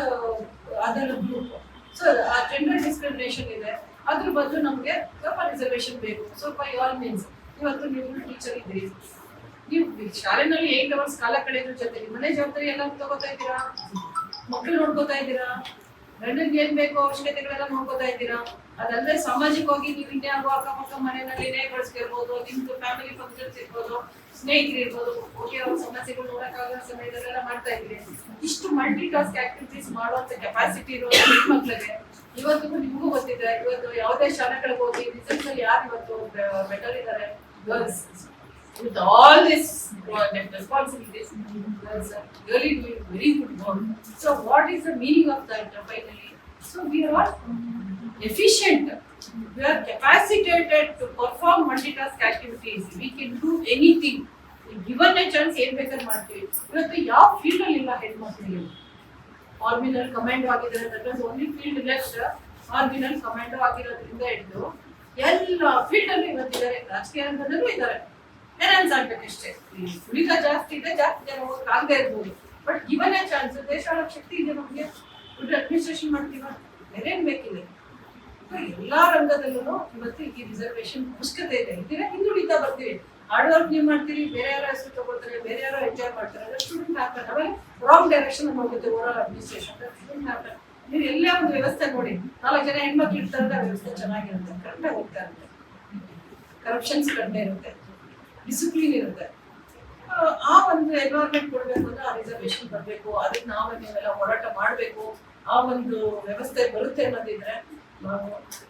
other group so ಆ ಜೆಂಡರ್ ಡಿಸ್ಕ್ರಿಮಿನೇಷನ್ ಇದೆ. ಅದ್ರ ಬದಲು ನಮಗೆ ಸ್ವಲ್ಪ ರಿಸರ್ವೇಶನ್ ಬೇಕು. ಸ್ವಲ್ಪ ಆಲ್ ಮೀನ್ಸ್ ಇವತ್ತು ನೀವು ಟೀಚರ್ ಇದ್ದೀರಿ ನೀವು ಶಾಲೆನಲ್ಲಿ ಏಟ್ ಅವರ್ಸ್ ಕಾಲ ಕಳೆಯೋದ್ರ ಜೊತೆ ಮನೆ ಜವಾಬ್ದಾರಿ ಎಲ್ಲ ತಗೋತಾ ಇದ್ದೀರಾ? ಮಕ್ಕಳು ನೋಡ್ಕೋತಾ ಇದ್ದೀರಾ? ಗಂಡನ್ಗೆ ಏನ್ ಬೇಕು ಅವಶ್ಯಕತೆಗಳೆಲ್ಲ ನೋಡ್ಕೋತಾ ಇದ್ದೀರಾ? ಅದಲ್ಲದೆ ಸಾಮಾಜಿಕವಾಗಿ ನೀವು ಇನ್ಯಾರು ಅಕ್ಕಪಕ್ಕ ಮನೆಯಲ್ಲಿ ನೇಬರ್ಸ್ ಇರ್ಬೋದು ನಿಮ್ದು ಫ್ಯಾಮಿಲಿ ಫಂಕ್ಷನ್ಸ್ ಇರ್ಬೋದು, ಸ್ನೇಹಿತರು ಇರ್ಬೋದು ಓಕೆ ಅವ್ರ ಸಮಸ್ಯೆಗಳು ನೋಡಕ್ಕಾಗೋ ಸಮಯದಲ್ಲೆಲ್ಲ ಮಾಡ್ತಾ ಇದ್ರಿ ಇಷ್ಟು ಮಲ್ಟಿ ಟಾಸ್ಕ್ ಆಕ್ಟಿವಿಟೀಸ್ ಮಾಡುವಂತ ಕೆಪಾಸಿಟಿ ಇರೋ ಮಕ್ಕಳಿಗೆ ಇವತ್ತು ನಿಮಗೂ ಗೊತ್ತಿದೆ, ಇವತ್ತು ಯಾವುದೇ ಶಾಲೆಗಳಿಗೆ ಹೋಗಿ ರಿಸಲ್ಟ್ಸ್ ಯಾರು ಇವತ್ತು ಬೆಟರ್ ಇದ್ದಾರೆ? Girls with all this uh, responsibilities, girls are really doing very good work. So what is the meaning of that uh, finally? So we are efficient. We are capacitated to perform multitask activities. We can do anything. Given a chance ಏನ್ ಬೇಕಾದ್ರೆ ಮಾಡ್ತೀವಿ ಇವತ್ತು ಯಾವ field ಅಲ್ಲಿ ಇಲ್ಲ ಹೆಣ್ಮಕ್ಳಿಗೆ ಆರ್ಮಿನಲ್ಲಿ commando ಆಗಿದ್ದಾರೆ that was only field left ಆರ್ಮಿನಲ್ಲಿ commando ಆಗಿರೋದ್ರಿಂದ ಹಿಡಿದು ಎಲ್ಲ ಫೀಲ್ಡ್ ಅಲ್ಲಿ ಇವತ್ತಿದ್ದಾರೆ ರಾಜಕೀಯ ರಂಗದಲ್ಲೂ ಇದ್ದಾರೆ. ಎನ್ಹಾನ್ಸ್ ಆಗ್ಬೇಕಷ್ಟೇ. ಉಳಿದ ಜಾಸ್ತಿ ಇದೆ ಜಾಸ್ತಿ ಜನ ಹೋಗಕ್ ಆಗದೆ ಇರ್ಬೋದು. ಬಟ್ ಗಿವನ್ ಎ ಚಾನ್ಸ್ ದೇಶ ಶಕ್ತಿ ಇದೆ ನಮಗೆ. ದುಡ್ಡು ಅಡ್ಮಿನಿಸ್ಟ್ರೇಷನ್ ಮಾಡ್ತೀವ ಬೇರೇನ್ So, ಎಲ್ಲಾ ರಂಗದಲ್ಲೂ ಇವತ್ತು ಈ ರಿಸರ್ವೇಶನ್ ಅವಶ್ಯಕತೆ ಇದೆ. ಇದನ್ನ ಹಿಂದುಳಿತಾ ಬರ್ತೀವಿ. ಹಾರ್ಡ್ ವರ್ಕ್ ನೀವು ಮಾಡ್ತೀರಿ ಬೇರೆ ಯಾರೋ ಹೆಸರು ತಗೋತಾರೆ ಬೇರೆ ಯಾರೋ ಎಂಜಾಯ್ ಮಾಡ್ತಾರೆ ಸ್ಟೂಡೆಂಟ್ ಆಗ್ತಾರೆ. ಆಮೇಲೆ ರಾಂಗ್ ಡೈರೆಕ್ಷನ್ ಹೋಗುತ್ತೆ ಓವರ್ ಅಡ್ಮಿನಿಸ್ಟ್ರೇಷನ್ ಸ್ಟೂಡೆಂಟ್ ಆಗ್ತಾರೆ. ನೀವು ಎಲ್ಲೇ ಒಂದು ವ್ಯವಸ್ಥೆ ನೋಡಿ. ನಾಲ್ಕು ಜನ ಹೆಣ್ಮಕ್ಳು ಇರ್ತಾರೆ ವ್ಯವಸ್ಥೆ ಚೆನ್ನಾಗಿರುತ್ತೆ. ಕರೆಕ್ಟಾಗಿ ಹೋಗ್ತಾ ಇರುತ್ತೆ ಕರಪ್ಷನ್ಸ್ ಕಡಿಮೆ ಇರುತ್ತೆ. ಡಿಸಿಪ್ಲಿನ್ ಇರುತ್ತೆ. ಆ, ಒಂದು ಎನ್ವೈರ್ಮೆಂಟ್ ಕೊಡಬೇಕು ಅಂದ್ರೆ ಆ ರಿಸರ್ವೇಶನ್ ಬರಬೇಕು. ಅದಕ್ಕೆ ನಾವು ನೀವೆಲ್ಲ ಹೋರಾಟ ಮಾಡಬೇಕು. ಆ ಒಂದು ವ್ಯವಸ್ಥೆ ಬರುತ್ತೆ ಅನ್ನೋದಿದ್ರೆ ನಾವು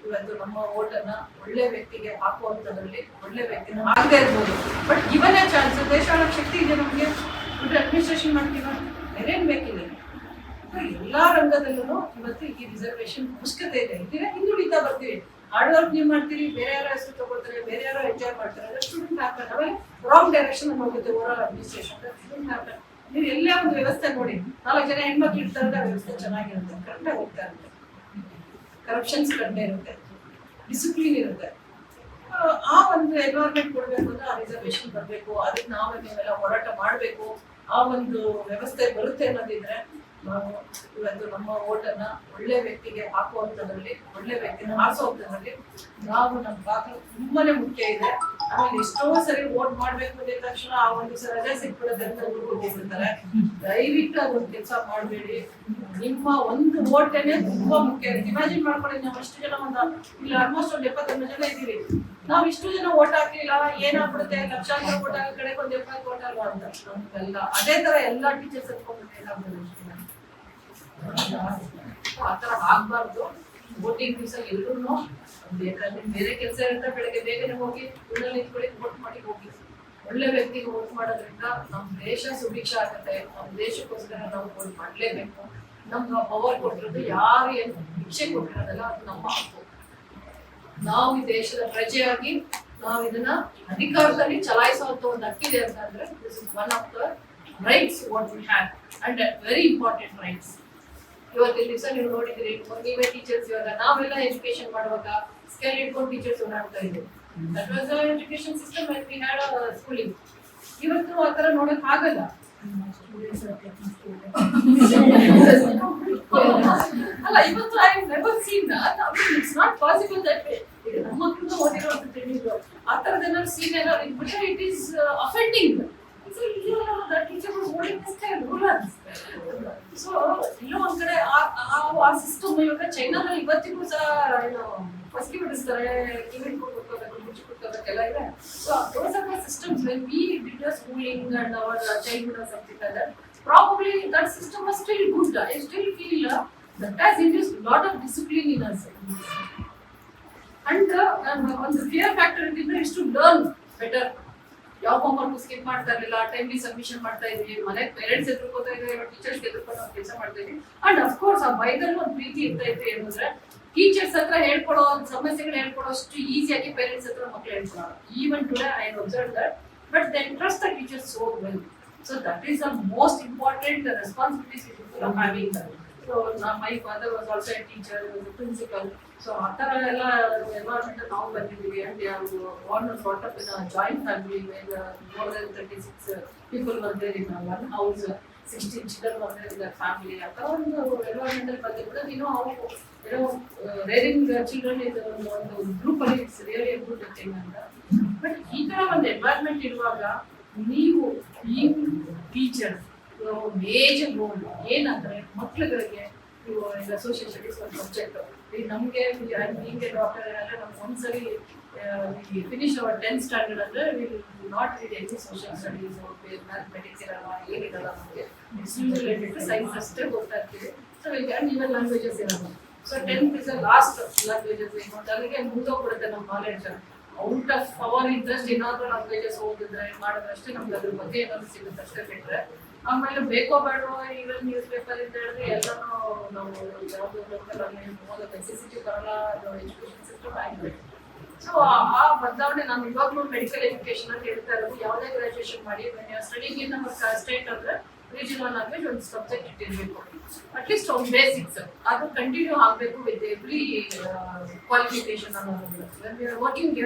ಇವತ್ತು ನಮ್ಮ ಓಟನ್ನ ಒಳ್ಳೆ ವ್ಯಕ್ತಿಗೆ ಹಾಕುವಂಥದ್ರಲ್ಲಿ ಒಳ್ಳೆ ವ್ಯಕ್ತಿನ ಆಗದೆ ಇರ್ಬೋದು. ಬಟ್ ಗಿವನ್ ಚಾನ್ಸ್ ದೇಶ ಶಕ್ತಿ ಇದೆ ನಮಗೆ. ಅಡ್ಮಿನಿಸ್ಟ್ರೇಷನ್ ಮಾಡ್ತೀವ. ಬೇರೆ So, ಎಲ್ಲಾ ರಂಗದಲ್ಲೂ ಇವತ್ತು ಈ ರಿಸರ್ವೇಶನ್ ಅವಶ್ಯಕತೆ ಇದೆ. ಇದೀರಾ ಹಿಂದುಳಿತಾ ಬರ್ತೀವಿ. ಹಾರ್ಡ್ ವರ್ಕ್ ನೀವು ಮಾಡ್ತೀರಿ, ಬೇರೆ ಯಾರೋ ಹೆಸರು ತಗೊಳ್ತಾರೆ, ಬೇರೆ ಯಾರೋ ಎಂಜಾಯ್ ಮಾಡ್ತಾರೆ ಸ್ಟೂಡೆಂಟ್ ಆಮೇಲೆ ರಾಂಗ್ ಡೈರೆಕ್ಷನ್ ಹೋಗುತ್ತೆ ಓವರ್ ಅಡ್ಮಿನಿಸ್ಟ್ರೇಷನ್ ಸ್ಟೂಡೆಂಟ್ ಆಗ್ತಾರೆ. ನೀವು ಎಲ್ಲೇ ಒಂದು ವ್ಯವಸ್ಥೆ ನೋಡಿ, ನಾಲ್ಕು ಜನ ಹೆಣ್ಮಕ್ಳು ಇರ್ತಾರೆ ವ್ಯವಸ್ಥೆ ಚೆನ್ನಾಗಿರುತ್ತೆ. ಕರೆಕ್ಟಾಗಿ ಹೋಗ್ತಾ ಇರುತ್ತೆ. ಕರಪ್ಷನ್ಸ್ ಕಡಿಮೆ ಇರುತ್ತೆ. ಡಿಸಿಪ್ಲಿನ್ ಇರುತ್ತೆ. ಆ ಒಂದು ಎನ್ವೈರ್ಮೆಂಟ್ ಕೊಡಬೇಕು ಅಂದ್ರೆ ಆ ರಿಸರ್ವೇಶನ್ ಬರಬೇಕು. ಅದಕ್ಕೆ ನಾವೇ ನೀವೆಲ್ಲ ಹೋರಾಟ ಮಾಡಬೇಕು. ಆ ಒಂದು ವ್ಯವಸ್ಥೆ ಬರುತ್ತೆ ಅನ್ನೋದಿದ್ರೆ ನಾವು ಇವತ್ತು ನಮ್ಮ ಓಟನ್ನ ಒಳ್ಳೆ ವ್ಯಕ್ತಿಗೆ ಹಾಕುವಂಥದ್ರಲ್ಲಿ ಒಳ್ಳೆ ವ್ಯಕ್ತಿನ ಆರಿಸುವಂಥದ್ರಲ್ಲಿ ನಾವು ನಮ್ಮ ಪಾತ್ರ ತುಂಬಾನೇ ಮುಖ್ಯ ಇದೆ. ಆಮೇಲೆ ಎಷ್ಟೋ ಸರಿ ಓಟ್ ಮಾಡ್ಬೇಕು ಅಂದ ತಕ್ಷಣ ಆ ಒಂದು ಸಲ ರಜೆ ಸಿಕ್ಬಿಡುತ್ತೆ ಅಂತ ಹೋಗ್ಬಿಡ್ತಾರೆ ದಯವಿಟ್ಟು ಅದೊಂದು ಕೆಲಸ ಮಾಡಬೇಡಿ. ನಿಮ್ಮ ಒಂದು ಓಟೇನೆ ತುಂಬಾ ಮುಖ್ಯ ಇಮ್ಯಾಜಿನ್ ಮಾಡ್ಕೊಳ್ಳಿ, ನಾವು ಅಷ್ಟು ಜನ ಒಂದು, ಇಲ್ಲ ಆಲ್ಮೋಸ್ಟ್ ಒಂದು ಎಪ್ಪತ್ತೊಂದು ಜನ ಇದ್ದೀವಿ. ನಾವ್ ಇಷ್ಟು ಜನ ಓಟ್ ಹಾಕ್ಲಿಲ್ಲ, ಏನಾಗ್ಬಿಡುತ್ತೆ? ಲಕ್ಷಾಂತರ ಓಟ್ ಕಡೆ ಒಂದ್ ಎಪ್ಪತ್ತು ಓಟ್ ಅಲ್ವಾ ಅಂತ. ಅದೇ ತರ ಎಲ್ಲಾ ಟೀಚರ್ಸ್ ಅನ್ಕೊಂಡ್ಬಿಟ್ಟು ಏನಾಗ್ಬೋದು? ಆ ತರ ಆಗ್ಬಾರ್ದು. ವೋಟಿಂಗ್ ದಿವಸ ಎಲ್ಲರೂ ಬೇಕಾದ್ರೆ ಬೇರೆ ಕೆಲಸ ಇರುತ್ತೆ, ಬೆಳಗ್ಗೆ ಬೇಗನೆ ಹೋಗಿ ಊರಲ್ಲಿ ನಿಂತ್ಕೊಳ್ಳಿ ವೋಟ್ ಮಾಡಿ ಹೋಗಿ. ಒಳ್ಳೆ ವ್ಯಕ್ತಿಗೆ ವೋಟ್ ಮಾಡೋದ್ರಿಂದ ನಮ್ಮ ದೇಶ ಸುಭಿಕ್ಷ ಆಗುತ್ತೆ ನಮ್ಮ ದೇಶಕ್ಕೋಸ್ಕರ ನಾವು ವೋಟ್ ಮಾಡಲೇಬೇಕು. ನಮ್ಗೆ ಪವರ್ ಕೊಟ್ಟಿರೋದು ಯಾರು ಏನು ಭಿಕ್ಷೆ ಕೊಟ್ಟಿರೋದಲ್ಲ, ಅದು ನಮ್ಮ ಹಕ್ಕು. ನಾವು ಈ ದೇಶದ ಪ್ರಜೆಯಾಗಿ ನಾವು ಇದನ್ನ ಅಧಿಕಾರದಲ್ಲಿ ಚಲಾಯಿಸುವಂತ ಒಂದು ಹಕ್ಕಿದೆ ಅಂತಂದ್ರೆ this is one of the rights what we have and very important rights ಇವತ್ತಿನ ದಿವಸ ನೀವು ನೋಡಿದ್ರಿ ನೀವೇ ಟೀಚರ್ಸ್ ಇವಾಗ, ನಾವೆಲ್ಲ ಎಜುಕೇಶನ್ ಮಾಡುವಾಗ ಸ್ಕೇಲ್ ಇಟ್ಕೊಂಡು ಟೀಚರ್ಸ್ ಓಡಾಡ್ತಾ ಇದ್ವಿ. That was education system we had schooling ಇವತ್ತು ಆ ತರ ನೋಡಕ್ ಆಗಲ್ಲ. ಅಲ್ಲ, ಇವತ್ತು I never seen that it's not possible that ನಮ್ಮ ಮಕ್ಕಳು ಓದಿರುವಂತ ತಿಳಿದ್ರು ಆ ಥರದ ಏನಾದ್ರು ಸೀನ್ ಏನಾದ್ರು ಇಟ್ಬಿಟ್ರೆ ಇಟ್ ಈಸ್ ಅಫೆಂಡಿಂಗ್ ಸೊ ಇಲ್ಲಿ that teacher holding rulers so ಎಲ್ಲೋ ಒಂದ್ ಕಡೆ ಆ- ಆ- ಆ ಸಿಸ್ಟಮ್ ಇವಾಗ ಚೈನಾದಲ್ಲಿ ಇವತ್ತಿಗೂ ಸಹ ಏನು ಫಸ್ಟಿ ಬಿಡಿಸ್ತಾರೆ ಕಿವಿಟ್ ಕೊಟ್ಕೋಬೇಕು ಮುಚ್ಚಿ ಕೊಟ್ಕೋಬೇಕೆಲ್ಲ ಇದೆ. So those are the systems when we did a schooling and our childhood or something like that. Probably that system was still good. I still feel uh, that has induced lot of discipline in us. And uh, ಒಂದು fear factor ಇದ್ದಿದ್ರೆ is to learn better ಯಾವ homework skip ಮಾಡ್ತಾ ಇರಲಿಲ್ಲ timely submission ಮಾಡ್ತಾ ಇದ್ವಿ ಮನೆ parents ಎದುರ್ಕೋತಾ ಇದ್ವಿ teachers ಎದುರ್ಕೊಂಡು ನಾವು ಕೆಲಸ ಮಾಡ್ತಾ ಇದ್ವಿ. ಅಂಡ್ ಅಫ್ಕೋರ್ಸ್ ಆ ಬೈದಲ್ಲಿ ಒಂದು ಪ್ರೀತಿ ಇತ್ತು ಏನಂದ್ರೆ ಟೀಚರ್ಸ್ ಹತ್ರ ಹೇಳ್ಕೊಡೋ ಒಂದು ಸಮಸ್ಯೆಗಳು ಹೇಳ್ಕೊಡೋ ಅಷ್ಟು ಈಸಿಯಾಗಿ ಪೇರೆಂಟ್ಸ್ ಹತ್ರ ಮಕ್ಳು ಹೇಳ್ಕೊಡಲ್ಲ even today I observe that but they trust the teachers so well so that is the most important responsibilities having so my father was also a teacher principal so ಆ ಥರ ಎಲ್ಲ ಎನ್ವೈರನ್ಮೆಂಟ್ ನಾವು ಬಂದಿದ್ದೀವಿ and warn what up in joint family more than thirty six people ಬಂದಿದ್ದಾರೆ in one house sixteen children in family ಆ ಥರ ಒಂದು environment ಅಲ್ಲಿ ಬಂದಿದ್ರೆ ಏನೋ ಅವರು ಏನೋ ರೇರಿಂಗ್ ಚಿಲ್ಡ್ರನ್ ಇದು ಒಂದು ಒಂದು ಗ್ರೂಪ್ ಅಲ್ಲಿ ಇಟ್ಸ್ ರಿಯಲಿ ಗುಡ್ ಥಿಂಗ್ ಅಂತ. ಬಟ್ ಈ ತರ ಒಂದು ಎನ್ವೈರನ್ಮೆಂಟ್ ಇರುವಾಗ ನೀವು ಈ ಟೀಚರ್ ಮೇಜರ್ ರೋಲ್ ಏನಂದ್ರೆ ಮಕ್ಳುಗಳಿಗೆ ನೀವು ಈಗ ಸೋಷಿಯಲ್ ಸ್ಟಡೀಸ್ ಒಂದು ಸಬ್ಜೆಕ್ಟ್ ಈಗ ನಮಗೆ ಹಿಂಗೆ ಡಾಕ್ಟರ್ ಅಂದ್ರೆ ನಮ್ಗೆ ಒಂದ್ಸರಿ ಫಿನಿಶ್ ಅವರ್ ಟೆಂತ್ ಸ್ಟ್ಯಾಂಡರ್ಡ್ ಅಂದ್ರೆ will not read any social studies mathematics ಇರಲ್ಲ, ಏನಿರಲ್ಲ ನಮಗೆ. ರಿಲೇಟೆಡ್ ಸೈನ್ಸ್ ಅಷ್ಟೇ ಹೋಗ್ತಾ ಇರ್ತೀವಿ. ಸೊ ಈಗ ಇವನ್ ಲ್ಯಾಂಗ್ವೇಜಸ್ ಇರಲ್ಲ. So tenth is last languages ಏನು ಅಲ್ಲಿಗೆ ಮುಗ್ದೋಗ್ಬಿಡುತ್ತೆ ನಮ್ಮ knowledge out of our interest ಏನಾದರೂ ಲ್ಯಾಂಗ್ವೇಜಸ್ ಓದಿದ್ರೆ, ಮಾಡಿದ್ರೆ ಅಷ್ಟೇ ನಮ್ಗೆ ಅದ್ರ ಬಗ್ಗೆ ಏನಾದ್ರು ಸಿಗುತ್ತೆ ಅಷ್ಟೇ ಬಿಟ್ರೆ. ಆಮೇಲೆ ಬೇಕೋ ಬೇಡೋ ಈಗ ನ್ಯೂಸ್ ಪೇಪರ್ ಅಂತ ಹೇಳಿದ್ರೆ ಎಲ್ಲಾನು ನಾವು ಯಾವ್ದು ಓದೋದು ಬರಲ್ಲ ಎಜುಕೇಶನ್ ಸಿಸ್ಟಮ್ ಸೊ ಆ ಬದಲಾವಣೆ ನಾನು ಇವಾಗ್ಲೂ ಮೆಡಿಕಲ್ ಎಜುಕೇಶನ್ ಅಂತ ಹೇಳ್ತಾ ಇರೋದು, ಯಾವುದೇ ಗ್ರಾಜುಯೇಷನ್ ಮಾಡಿ ಸ್ಟಡಿಂಗ್ ಇನ್ ನಮ್ಮ ಸ್ಟೇಟ್ ಅಂದ್ರೆ ರೀಜನಲ್ ಲ್ಯಾಂಗ್ವೇಜ್ ಒಂದು ಸಬ್ಜೆಕ್ಟ್ ಇಟ್ಟಿರಬೇಕು ಅಟ್ಲೀಸ್ಟ್ ಒಂದು ಬೇಸಿಕ್ಸ್ ಅದು ಕಂಟಿನ್ಯೂ ಆಗಬೇಕು ವಿತ್ ಎವ್ರಿ ಕ್ವಾಲಿಫಿಕೇಶನ್ ಅನ್ನೋದು ವರ್ಕಿಂಗ್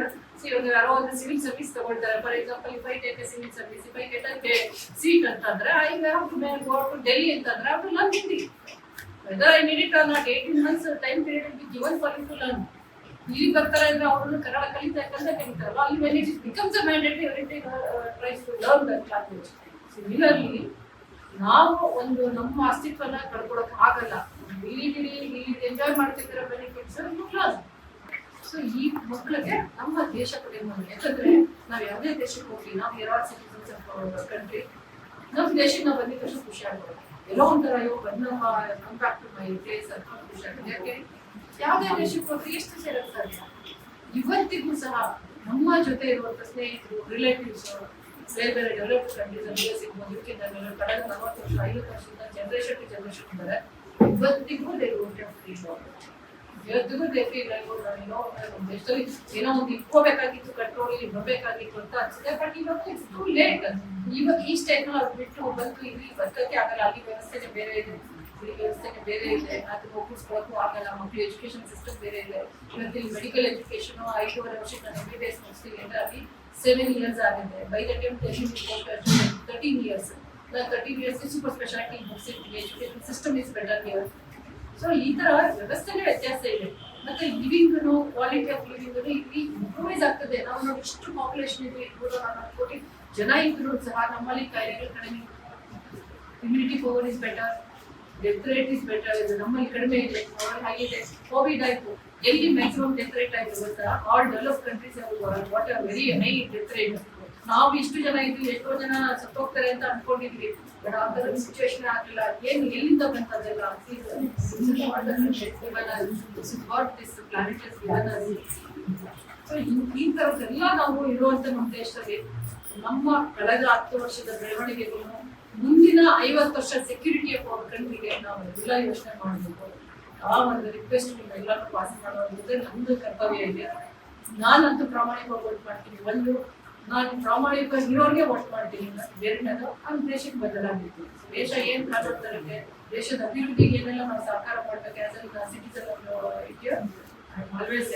ಇವಾಗ ಯಾರೋ ಒಂದು ಸಿವಿಲ್ ಸರ್ವಿಸ್ ತಗೊಳ್ತಾರೆ for example if I take civil service if I get seat ಅಂತಂದ್ರೆ I have to go to Delhi ಅಂತಂದ್ರೆ ಅದು learn Hindi whether I need it or not eighteen months time period be given for you to learn ಇಲ್ಲಿ ಬರ್ತಾರೆ ಅಂದ್ರೆ ಅವ್ರನ್ನ ಕನ್ನಡ ಕಲಿತಾ ಯಾಕಂದ್ರೆ ಕಲಿತಾರಲ್ಲ ಅಲ್ಲಿ when it becomes a mandatory everything tries to learn that language similarly ನಾವು ಒಂದು ನಮ್ಮ ಅಸ್ತಿತ್ವನ ಕಳ್ಕೊಳಕ್ ಆಗಲ್ಲ. ಇಲ್ಲಿ ಎಂಜಾಯ್ ಮಾಡ್ತಿದ್ರೆ ಬೆನಿಫಿಟ್ಸ್ ಲರ್ನ್ ಸೊ ಈ ಮಕ್ಕಳಿಗೆ ನಮ್ಮ ದೇಶ ಕಡೆ ಬಂದ್ರೆ ಯಾಕಂದ್ರೆ ನಾವು ಯಾವುದೇ ದೇಶಕ್ಕೆ ಹೋಗಿ ನಾವು ಎರಡು ಸಿಟಿಸನ್ಸ್ ಆಫ್ ಕಂಟ್ರಿ ನಮ್ಮ ದೇಶಕ್ಕೆ ನಾವು ಬಂದಿದ್ದಷ್ಟು ಖುಷಿ ಆಗ್ಬೋದು. ಎಲ್ಲೋ ಒಂಥರ, ಅಯ್ಯೋ ಬಂದಮ್ಮ ಕಂಪ್ಯಾಕ್ಟ್ ಮೈ ಪ್ಲೇಸ್ ಅಂತ ಖುಷಿ ಆಗುತ್ತೆ ಯಾಕೆ? ಯಾವುದೇ ದೇಶಕ್ಕೆ ಹೋದ್ರೆ ಎಷ್ಟು ದಿವಸ ಇವತ್ತಿಗೂ ಸಹ ನಮ್ಮ ಜೊತೆ ಇರುವಂತ ಸ್ನೇಹಿತರು ರಿಲೇಟಿವ್ಸ್ ಬೇರೆ ಬೇರೆ ಡೆವಲಪ್ಡ್ ಕಂಟ್ರೀಸಲ್ಲಿ ಸಿಗ್ಬೋದು. ಯು ಎಸ್ ಇರ್ಬೋದು ಯುಕೆ ಕಳೆದ ನಲವತ್ತು ವರ್ಷ, ಐವತ್ತು ವರ್ಷದಿಂದ ಜನರೇಷನ್ ಟು ಜನರೇಷನ್ ಇದ್ದಾರೆ. ಇವತ್ತಿಗೂ ದೇ ಇವತ್ತಿಗೂ ದೇ ಫೀಲ್ ಏನೋ ದೇಶದಲ್ಲಿ ಏನೋ ಒಂದು ಇಟ್ಕೋಬೇಕಾಗಿತ್ತು ಕಂಟ್ರೋಲ್ ಇಲ್ಲಿ ಬರಬೇಕಾಗಿತ್ತು ಅಂತ ಅನ್ಸುತ್ತೆ. ಬಟ್ ಇವಾಗ ಇಟ್ಸ್ ಟೂ ಲೇಟ್ ಇವಾಗ ಈ ಸ್ಟೇಟ್ನ ಅದು ಬಿಟ್ಟು ಬಂತು ಇಲ್ಲಿ ಬದುಕಕ್ಕೆ ಆಗಲ್ಲ. ಅಲ್ಲಿ ವ್ಯವಸ್ಥೆನೇ ಬೇರೆ ಇದೆ. ಇಲ್ಲಿ ವ್ಯವಸ್ಥೆನೇ ಬೇರೆ ಇದೆ. ಅದು ಒಪ್ಪಿಸ್ಕೊಳಕ್ಕೂ ಆಗಲ್ಲ. ಮಕ್ಕಳು ಎಜುಕೇಶನ್ ಸಿಸ್ಟಮ್ ಬೇರೆ ಇದೆ. ಇವತ್ತು ಇಲ್ಲಿ ಮೆಡಿಕಲ್ ಎಜುಕೇಶನ್ ಐದೂವರೆ ವರ್ಷಕ್ಕೆ ನಾನು ಎಂ ಬಿ ಬಿ ಎಸ್ ಮುಗಿಸ್ತೀವಿ ಅಂದರೆ ಅಲ್ಲಿ ಸೆವೆನ್ ಇಯರ್ಸ್ ಆಗಿದೆ by the time thirteen years thirteen years super speciality ಮುಗಿಸಿರ್ತೀವಿ education system is better here so ಈ ತರ ವ್ಯವಸ್ಥೆನೇ ವ್ಯತ್ಯಾಸ ಇದೆ ಮತ್ತೆ ಲಿವಿಂಗ್ ಕ್ವಾಲಿಟಿ ಆಫ್ ಲಿವಿಂಗ್ ಇಲ್ಲಿ ಇಂಪ್ರೂವೈಸ್ ಆಗ್ತದೆ ನಾವು ನೋಡಿ ಇಷ್ಟು ಪಾಪ್ಯುಲೇಷನ್ ಇದೆ ಇರ್ಬೋದು ನಾಲ್ಕು ಕೋಟಿ ಜನ ಇದ್ರು ಸಹ ನಮ್ಮಲ್ಲಿ ಕಾಯಿಲೆಗಳು ಕಡಿಮೆ immunity power is better death rate is better ಇದು ನಮ್ಮಲ್ಲಿ ಕಡಿಮೆ ಇದೆ ಅವ್ರಲ್ಲಿ ಹಾಗಿದೆ ಕೋವಿಡ್ ಆಯ್ತು ಎಲ್ಲಿ ಮ್ಯಾಕ್ಸಿಮಮ್ ಡೆತ್ ರೇಟ್ ಆಯ್ತು ಗೊತ್ತಾ all develop countries what are very high death rate ನಾವು ಇಷ್ಟು ಜನ ಇದ್ವಿ, ಎಷ್ಟೋ ಜನ ಸತ್ತೋಗ್ತಾರೆ ಅಂತ ಅನ್ಕೊಂಡಿದ್ವಿ. ಬಟ್ ಆ ಥರ ಸಿಚುವೇಶನ್ ಆಗಲಿಲ್ಲ. ಏನು, ಎಲ್ಲಿಂದ ಬಂತದೆಲ್ಲ ಸೊ ಈ ಥರದ್ದೆಲ್ಲ ನಾವು ಇರುವಂತ ನಮ್ಮ ದೇಶದಲ್ಲಿ ನಮ್ಮ ಕಳೆದ ಹತ್ತು ವರ್ಷದ ಬೆಳವಣಿಗೆಗಳು ಮುಂದಿನ ಐವತ್ತು ವರ್ಷ ಸೆಕ್ಯೂರಿಟಿ ಕಂಟ್ರಿಗೆ ನಾವು ಎಲ್ಲ ಯೋಚನೆ ಮಾಡಬೇಕು. ಆ ಒಂದು ರಿಕ್ವೆಸ್ಟ್ ಎಲ್ಲರೂ ಪಾಸ್ ಮಾಡೋದ್ರೆ ನಮ್ಮದು ಕರ್ತವ್ಯ ಇದೆ. ನಾನಂತೂ ಪ್ರಾಮಾಣಿಕವಾಗಿ ವೋಟ್ ಮಾಡ್ತೀನಿ. ಒಂದು, ನಾನು ಪ್ರಾಮಾಣಿಕ ಇರೋರಿಗೆ ವೋಟ್ ಮಾಡ್ತೀನಿ. ಬೇರೆನದು ಅದು ದೇಶಕ್ಕೆ ಬದಲಾಗಿತ್ತು ದೇಶ ಏನ್ ಕಾಪಾಡ್ತಾರೆ ದೇಶದ ಅಭಿವೃದ್ಧಿಗೆ ಏನೆಲ್ಲ ನಾವು ಸಹಕಾರ ಮಾಡ್ಬೇಕು ಆಸ್ ಸಿಟಿಸನ್ ಇದೆಯೋ ಆಲ್ವೇಸ್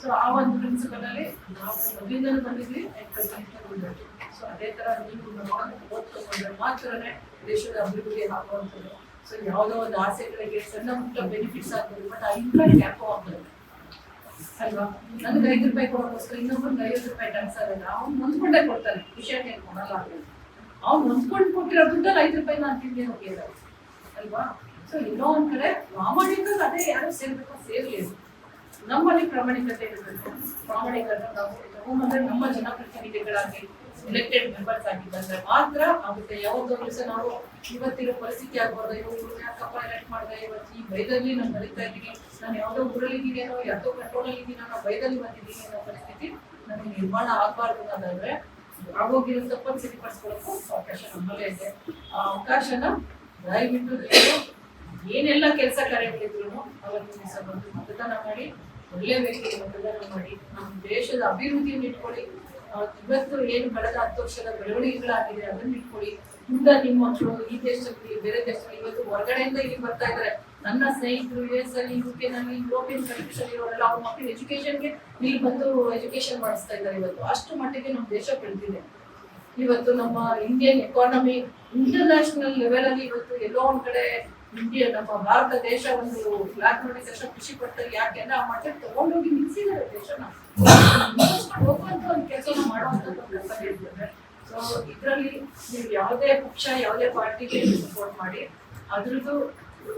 ಸೊ ಆ ಒಂದು ಪ್ರಿನ್ಸಿಪಲ್ ಅಲ್ಲಿ ನಾವು ಮೊದಲಿಂದಲೂ ಬಂದಿದ್ವಿ. ಸೊ ಅದೇ ತರ ನೀವು ನಾವು ಓದ್ಕೊಂಡ್ರೆ ಮಾತ್ರನೇ ದೇಶದ ಅಭಿವೃದ್ಧಿ ಆಗುವಂಥದ್ದು ಸೊ ಯಾವುದೋ ಒಂದು ಆಸೆಗಳಿಗೆ ಸಣ್ಣ ಪುಟ್ಟ ಬೆನಿಫಿಟ್ಸ್ ಆಗ್ತದೆ ಬಟ್ ಆ ಇನ್ಕಮ್ ಯಾಕೋ ಆಗ್ತದೆ ಅಲ್ವಾ ನನಗೆ ಐದು ರೂಪಾಯಿ ಕೊಡೋಕ್ಕೋಸ್ಕರ ಇನ್ನೊಬ್ಬರಿಗೆ ಐವತ್ತು ರೂಪಾಯಿ ಟ್ಯಾಕ್ಸ್ ಆಗಲ್ಲ ಅವ್ನು ಹೊಂದ್ಕೊಂಡೇ ಕೊಡ್ತಾನೆ ವಿಷಯಕ್ಕೆ ಕೊಡಲ್ಲ ಅವ್ನು ಹೊಂದ್ಕೊಂಡು ಕೊಟ್ಟಿರೋ ದುಡ್ಡಲ್ಲಿ ಐದು ರೂಪಾಯಿ ನಾನು ತಿಂದೆ ಹೋಗಿಲ್ಲ ಅಲ್ವಾ ಸೊ ಎಲ್ಲೋ ಒಂದ್ ಕಡೆ ಪ್ರಾಮಾಣಿಕ ಅದೇ ಯಾರು ಸೇರ್ಬೇಕು ಸೇರ್ಲಿ ನಮ್ಮಲ್ಲಿ ಪ್ರಾಮಾಣಿಕತೆ ಇರಬೇಕು ಪ್ರಾಮಾಣಿಕತೆ ನಾವು ತಗೊಂಬಂದ್ರೆ ನಮ್ಮ ಜನಪ್ರತಿನಿಧಿಗಳಾಗಿ ಎಲೆಕ್ಟೆಡ್ ಮೆಂಬರ್ಸ್ ಆಗಿದ್ದಂದ್ರೆ ಮಾತ್ರ ಆಗುತ್ತೆ ಯಾವ್ದೋ ಸಹ ನಾವು ಇವತ್ತಿರೋ ಪರಿಸ್ಥಿತಿ ಆಗ್ಬಾರ್ದು ಇವತ್ತು ಯಾಕಪ್ಪ ಎಲೆಕ್ಟ್ ಮಾಡ್ದೆ, ಇವತ್ತು ಈ ಭಯದಲ್ಲಿ ನಾನು ಬರೀತಾ ಇದ್ದೀನಿ, ನಾನು ಯಾವುದೋ ಊರಲ್ಲಿ ಅನ್ನೋ, ಯಾವುದೋ ಕಂಟ್ರೋಲ್ ಅಲ್ಲಿ ಇದ್ದೀನಿ ಅನ್ನೋ ಭಯದಲ್ಲಿ ಬಂದಿದ್ದೀನಿ ಅನ್ನೋ ಪರಿಸ್ಥಿತಿ ನನಗೆ ನಿರ್ಮಾಣ ಆಗ್ಬಾರ್ದು ಅನ್ನೋದಾದ್ರೆ ಆಗೋಗಿರೋ ತಪ್ಪನ್ನು ಸರಿಪಡಿಸ್ಕೊಳ್ಳೋಕ್ಕೂ ಅವಕಾಶ ನಮ್ಮಲ್ಲೇ ಇದೆ. ಆ ಅವಕಾಶನ ದಯವಿಟ್ಟು ಏನೆಲ್ಲ ಕೆಲಸ ಕಾರ್ಯಗಳಿದ್ರು ಅವತ್ತಿನ ದಿವಸ ಬಂದು ಮತದಾನ ಮಾಡಿ, ಒಳ್ಳೆ ವ್ಯಕ್ತಿಗೆ ಮತದಾನ ಮಾಡಿ, ನಮ್ಮ ದೇಶದ ಅಭಿವೃದ್ಧಿಯನ್ನು ಇಟ್ಕೊಳ್ಳಿ. ಇವತ್ತು ಏನು ಕಳೆದ ಹತ್ತು ವರ್ಷದ ಬೆಳವಣಿಗೆಗಳಾಗಿದೆ ಅದನ್ನ ಇಟ್ಕೊಳ್ಳಿ. ಮುಂದೆ ನಿಮ್ಮ ಮಕ್ಕಳು ಈ ದೇಶದಲ್ಲಿ, ಬೇರೆ ದೇಶದಲ್ಲಿ ಇವತ್ತು ಹೊರಗಡೆಯಿಂದ ಇಲ್ಲಿ ಬರ್ತಾ ಇದ್ದಾರೆ. ನನ್ನ ಸ್ನೇಹಿತರು ಯು ಎಸ್ ಅಲ್ಲಿ ಯು ಕೆ ನಲ್ಲಿ ಯುರೋಪಿಯನ್ ಕಂಟ್ರೀಸ್ ಅಲ್ಲಿ ಇರೋರೆಲ್ಲ ಅವ್ರ ಮಕ್ಕಳು ಎಜುಕೇಶನ್ಗೆ ಇಲ್ಲಿ ಬಂದು ಎಜುಕೇಶನ್ ಮಾಡಿಸ್ತಾ ಇದ್ದಾರೆ ಇವತ್ತು. ಅಷ್ಟು ಮಟ್ಟಿಗೆ ನಮ್ಮ ದೇಶ ಬೆಳೆದಿದೆ. ಇವತ್ತು ನಮ್ಮ ಇಂಡಿಯನ್ ಎಕಾನಮಿ ಇಂಟರ್ನ್ಯಾಷನಲ್ ಲೆವೆಲ್ ಅಲ್ಲಿ ಇವತ್ತು ಎಲ್ಲೋ ಒಂದ್ ಕಡೆ ಇಂಡಿಯಾ ನಮ್ಮ ಭಾರತ ದೇಶ ಒಂದು ಬ್ಲಾಕ್ ನೋಡಿದ ದೇಶ ಖುಷಿ ಪಡ್ತಾರೆ. ಯಾಕೆ ಆ ಮಟ್ಟಕ್ಕೆ ತಗೊಂಡೋಗಿ ನಿಲ್ಸಿದ್ದಾರೆ ದೇಶನ ಹೋಗುವಂತ ಒಂದು ಕೆಲಸ ಮಾಡುವಂತ ಕೆಲಸ ಹೇಳ್ತಾರೆ ಸೊ ಇದರಲ್ಲಿ ನೀವು ಯಾವುದೇ ಪಕ್ಷ ಯಾವುದೇ ಪಾರ್ಟಿಗೆ ಸಪೋರ್ಟ್ ಮಾಡಿ ಅದ್ರದ್ದು ಆ,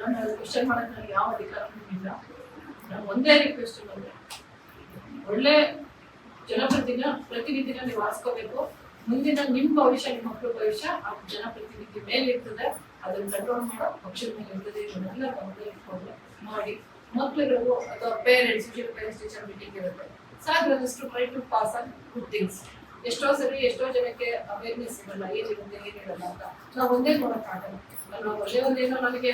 ನನ್ನ ಕ್ವಶನ್ ಮಾಡಕ್ ನನಗೆ ಯಾವ ಅಧಿಕಾರನೂ ಇಲ್ಲ. ನಾನು ಒಂದೇ ರಿಕ್ವೆಸ್ಟ್ ಬಂದೆ. ಒಳ್ಳೆ ಜನಪ್ರತಿನ ಪ್ರತಿನಿಧಿನ ನೀವು ಆರಿಸ್ಕೋಬೇಕು. ಮುಂದಿನ ನಿಮ್ಮ ಭವಿಷ್ಯ ನಿಮ್ಮ ಮಕ್ಕಳ ಭವಿಷ್ಯ ಆ ಜನಪ್ರತಿನಿಧಿ ಮೇಲೆ ಇರ್ತದೆ ಅದನ್ನ ಕಂಟ್ರೋಲ್ ಮಾಡೋ ಪಕ್ಷದ ಮೇಲೆ ಇರ್ತದೆ ಇದನ್ನೆಲ್ಲ ಗಮನ ಇಟ್ಕೊಂಡು ಮಾಡಿ. ಮಕ್ಕಳುಗಳಿಗೂ ಅಥವಾ parents usual parents teacher meeting ಇರುತ್ತೆ. ಸಾಧ್ಯವದಷ್ಟು try to pass on good things ಎಷ್ಟೋ ಸರಿ, ಎಷ್ಟೋ ಜನಕ್ಕೆ ಅವೇರ್ನೆಸ್ ಇರಲ್ಲ ಏನಿರುತ್ತೆ ಏನಿರಲ್ಲ ಅಂತ. ನಾವು ಒಂದೇ ನೋಡೋಕ್ಕಾಗಲ್ಲ ನಾನು ಒಂದೇ ಒಂದೇನೋ ನನಗೆ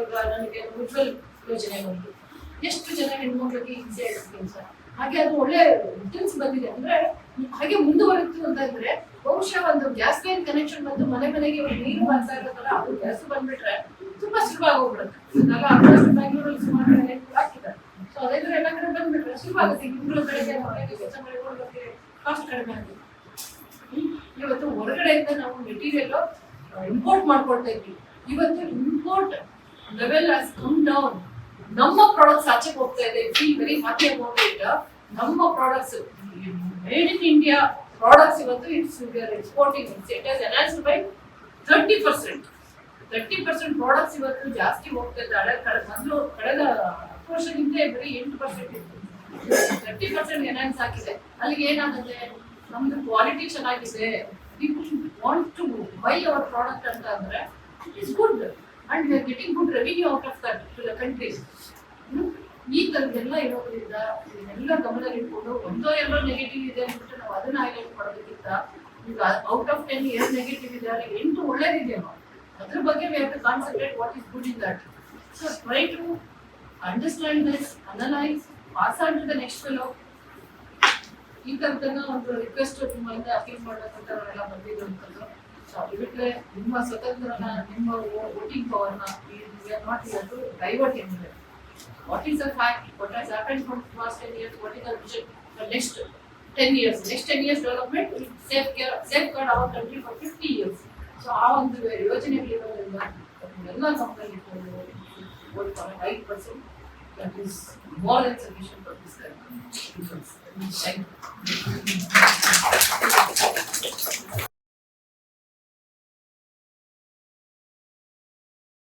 ಈಗ ನನಗೆ ಉಜ್ವಲ್ ಯೋಜನೆ ಬಂತು. ಎಷ್ಟು ಜನ ಹೆಣ್ಮಕ್ಳಿಗೆ ಈಸಿ ಆಗಿರ್ತೀನಿ ಸರ್ ಹಾಗೆ ಅದು ಒಳ್ಳೆ ರಿಟರ್ನ್ಸ್ ಬಂದಿದೆ ಅಂದ್ರೆ ಹಾಗೆ ಮುಂದುವರೆದು ಅಂತ ಇದ್ರೆ ಬಹುಶಃ ಒಂದು ಗ್ಯಾಸ್ ಲೈನ್ ಕನೆಕ್ಷನ್ ಬಂದು ಮನೆ ಮನೆಗೆ ಒಂದು ನೀರು ಬರ್ತಾ ಇರೋದಲ್ಲ ಅದು ಗ್ಯಾಸ್ ಬಂದ್ಬಿಟ್ರೆ ತುಂಬಾ ಸುಲಭ ಆಗೋಗ್ಬಿಡುತ್ತೆ. ಇವಾಗ ಅಡ್ವಾನ್ಸ್ ಬ್ಯಾಂಗ್ಳೂರಲ್ಲಿ ಸುಮಾರು ಹಾಕಿದ್ದಾರೆ ಸೊ ಎಲ್ಲ ಕಡೆ ಬಂದ್ಬಿಟ್ರೆ ಸುಲಭ ಆಗುತ್ತೆ. ಕೆಲಸ ಮಾಡಿಕೊಂಡು ಕಾಸ್ಟ್ ಕಡಿಮೆ ಆಗುತ್ತೆ. ಇವತ್ತು ಹೊರಗಡೆಯಿಂದ ನಾವು ಮೆಟೀರಿಯಲ್ ಇಂಪೋರ್ಟ್ ಮಾಡ್ಕೊಳ್ತಾ ಇದ್ವಿ. ಇವತ್ತು import level as come down ನಮ್ಮ ಪ್ರಾಡಕ್ಟ್ಸ್ ಆಚೆಗೆ ಹೋಗ್ತಾ ಇದೆ. ವೆರಿ ಹ್ಯಾಪಿ ಅಬೌಟ್ ಇಟ್ ನಮ್ಮ products made in India products ಇವತ್ತು it's exporting it as enhanced by thirty percent thirty percent products ಇವತ್ತು ಜಾಸ್ತಿ ಹೋಗ್ತಾ ಕಳೆದ ಮೊದಲು ಕಳೆದ ಹತ್ತು ವರ್ಷದಿಂದ ಬರೀ ಎಂಟು ಪರ್ಸೆಂಟ್ ಇತ್ತು. ತರ್ಟಿ ಪರ್ಸೆಂಟ್ ಎನ್ಹಾನ್ಸ್ ಆಗಿದೆ. ಅಲ್ಲಿಗೆ ಏನಾಗುತ್ತೆ? ನಮ್ದು ಕ್ವಾಲಿಟಿ ಚೆನ್ನಾಗಿದೆ. People want to buy our product ಅಂತ ಅಂದ್ರೆ it is good and getting good revenue out of that to the countries ಈ ತರದೆಲ್ಲ ಇರೋದ್ರಿಂದ ಇದನ್ನೆಲ್ಲ ಗಮನದಲ್ಲಿಟ್ಕೊಂಡು ಒಂದೋ ಎಲ್ಲೋ ನೆಗೆಟಿವ್ ಇದೆ ಅಂದ್ಬಿಟ್ಟು ನಾವು ಅದನ್ನ ಹೈಲೈಟ್ ಮಾಡೋದಕ್ಕಿಂತ ಈಗ ಔಟ್ ಆಫ್ ಟೆನ್ ಏನ್ ನೆಗೆಟಿವ್ ಇದೆ ಅಲ್ಲಿ ಎಂಟು ಒಳ್ಳೇದಿದೆಯೋ ಅದ್ರ ಬಗ್ಗೆ we have to concentrate what is good in that so try to understand this analyse pass on to the next fellow ಈ ತರದನ್ನ ಒಂದು ರಿಕ್ವೆಸ್ಟ್ ನಿಮ್ಮಿಂದ ಅಪೀಲ್ ಮಾಡ್ಬೇಕಂತ ಬಂದಿದ್ರು ಅಂತಂದ್ರು ಸೊ ಅದು ಬಿಟ್ರೆ ನಿಮ್ಮ ಸ್ವತಂತ್ರನ ನಿಮ್ಮ ವೋಟಿಂಗ್ ಪವರ್ನ ನಾಟ್ ಟು ಡೈವರ್ಟ್ ಏನಿದೆ What is the fact what has happen from last ten years what is the vision next ten years next ten years development safe care safeguard our country for fifty years so ಆ ಒಂದು ಯೋಜನೆಗಳಿರೋದ್ರಿಂದ ಅದನ್ನೆಲ್ಲ ಗಮನದಲ್ಲಿ ಇಟ್ಕೊಂಡು vote for a right person that is more than sufficient for this country. Thank you.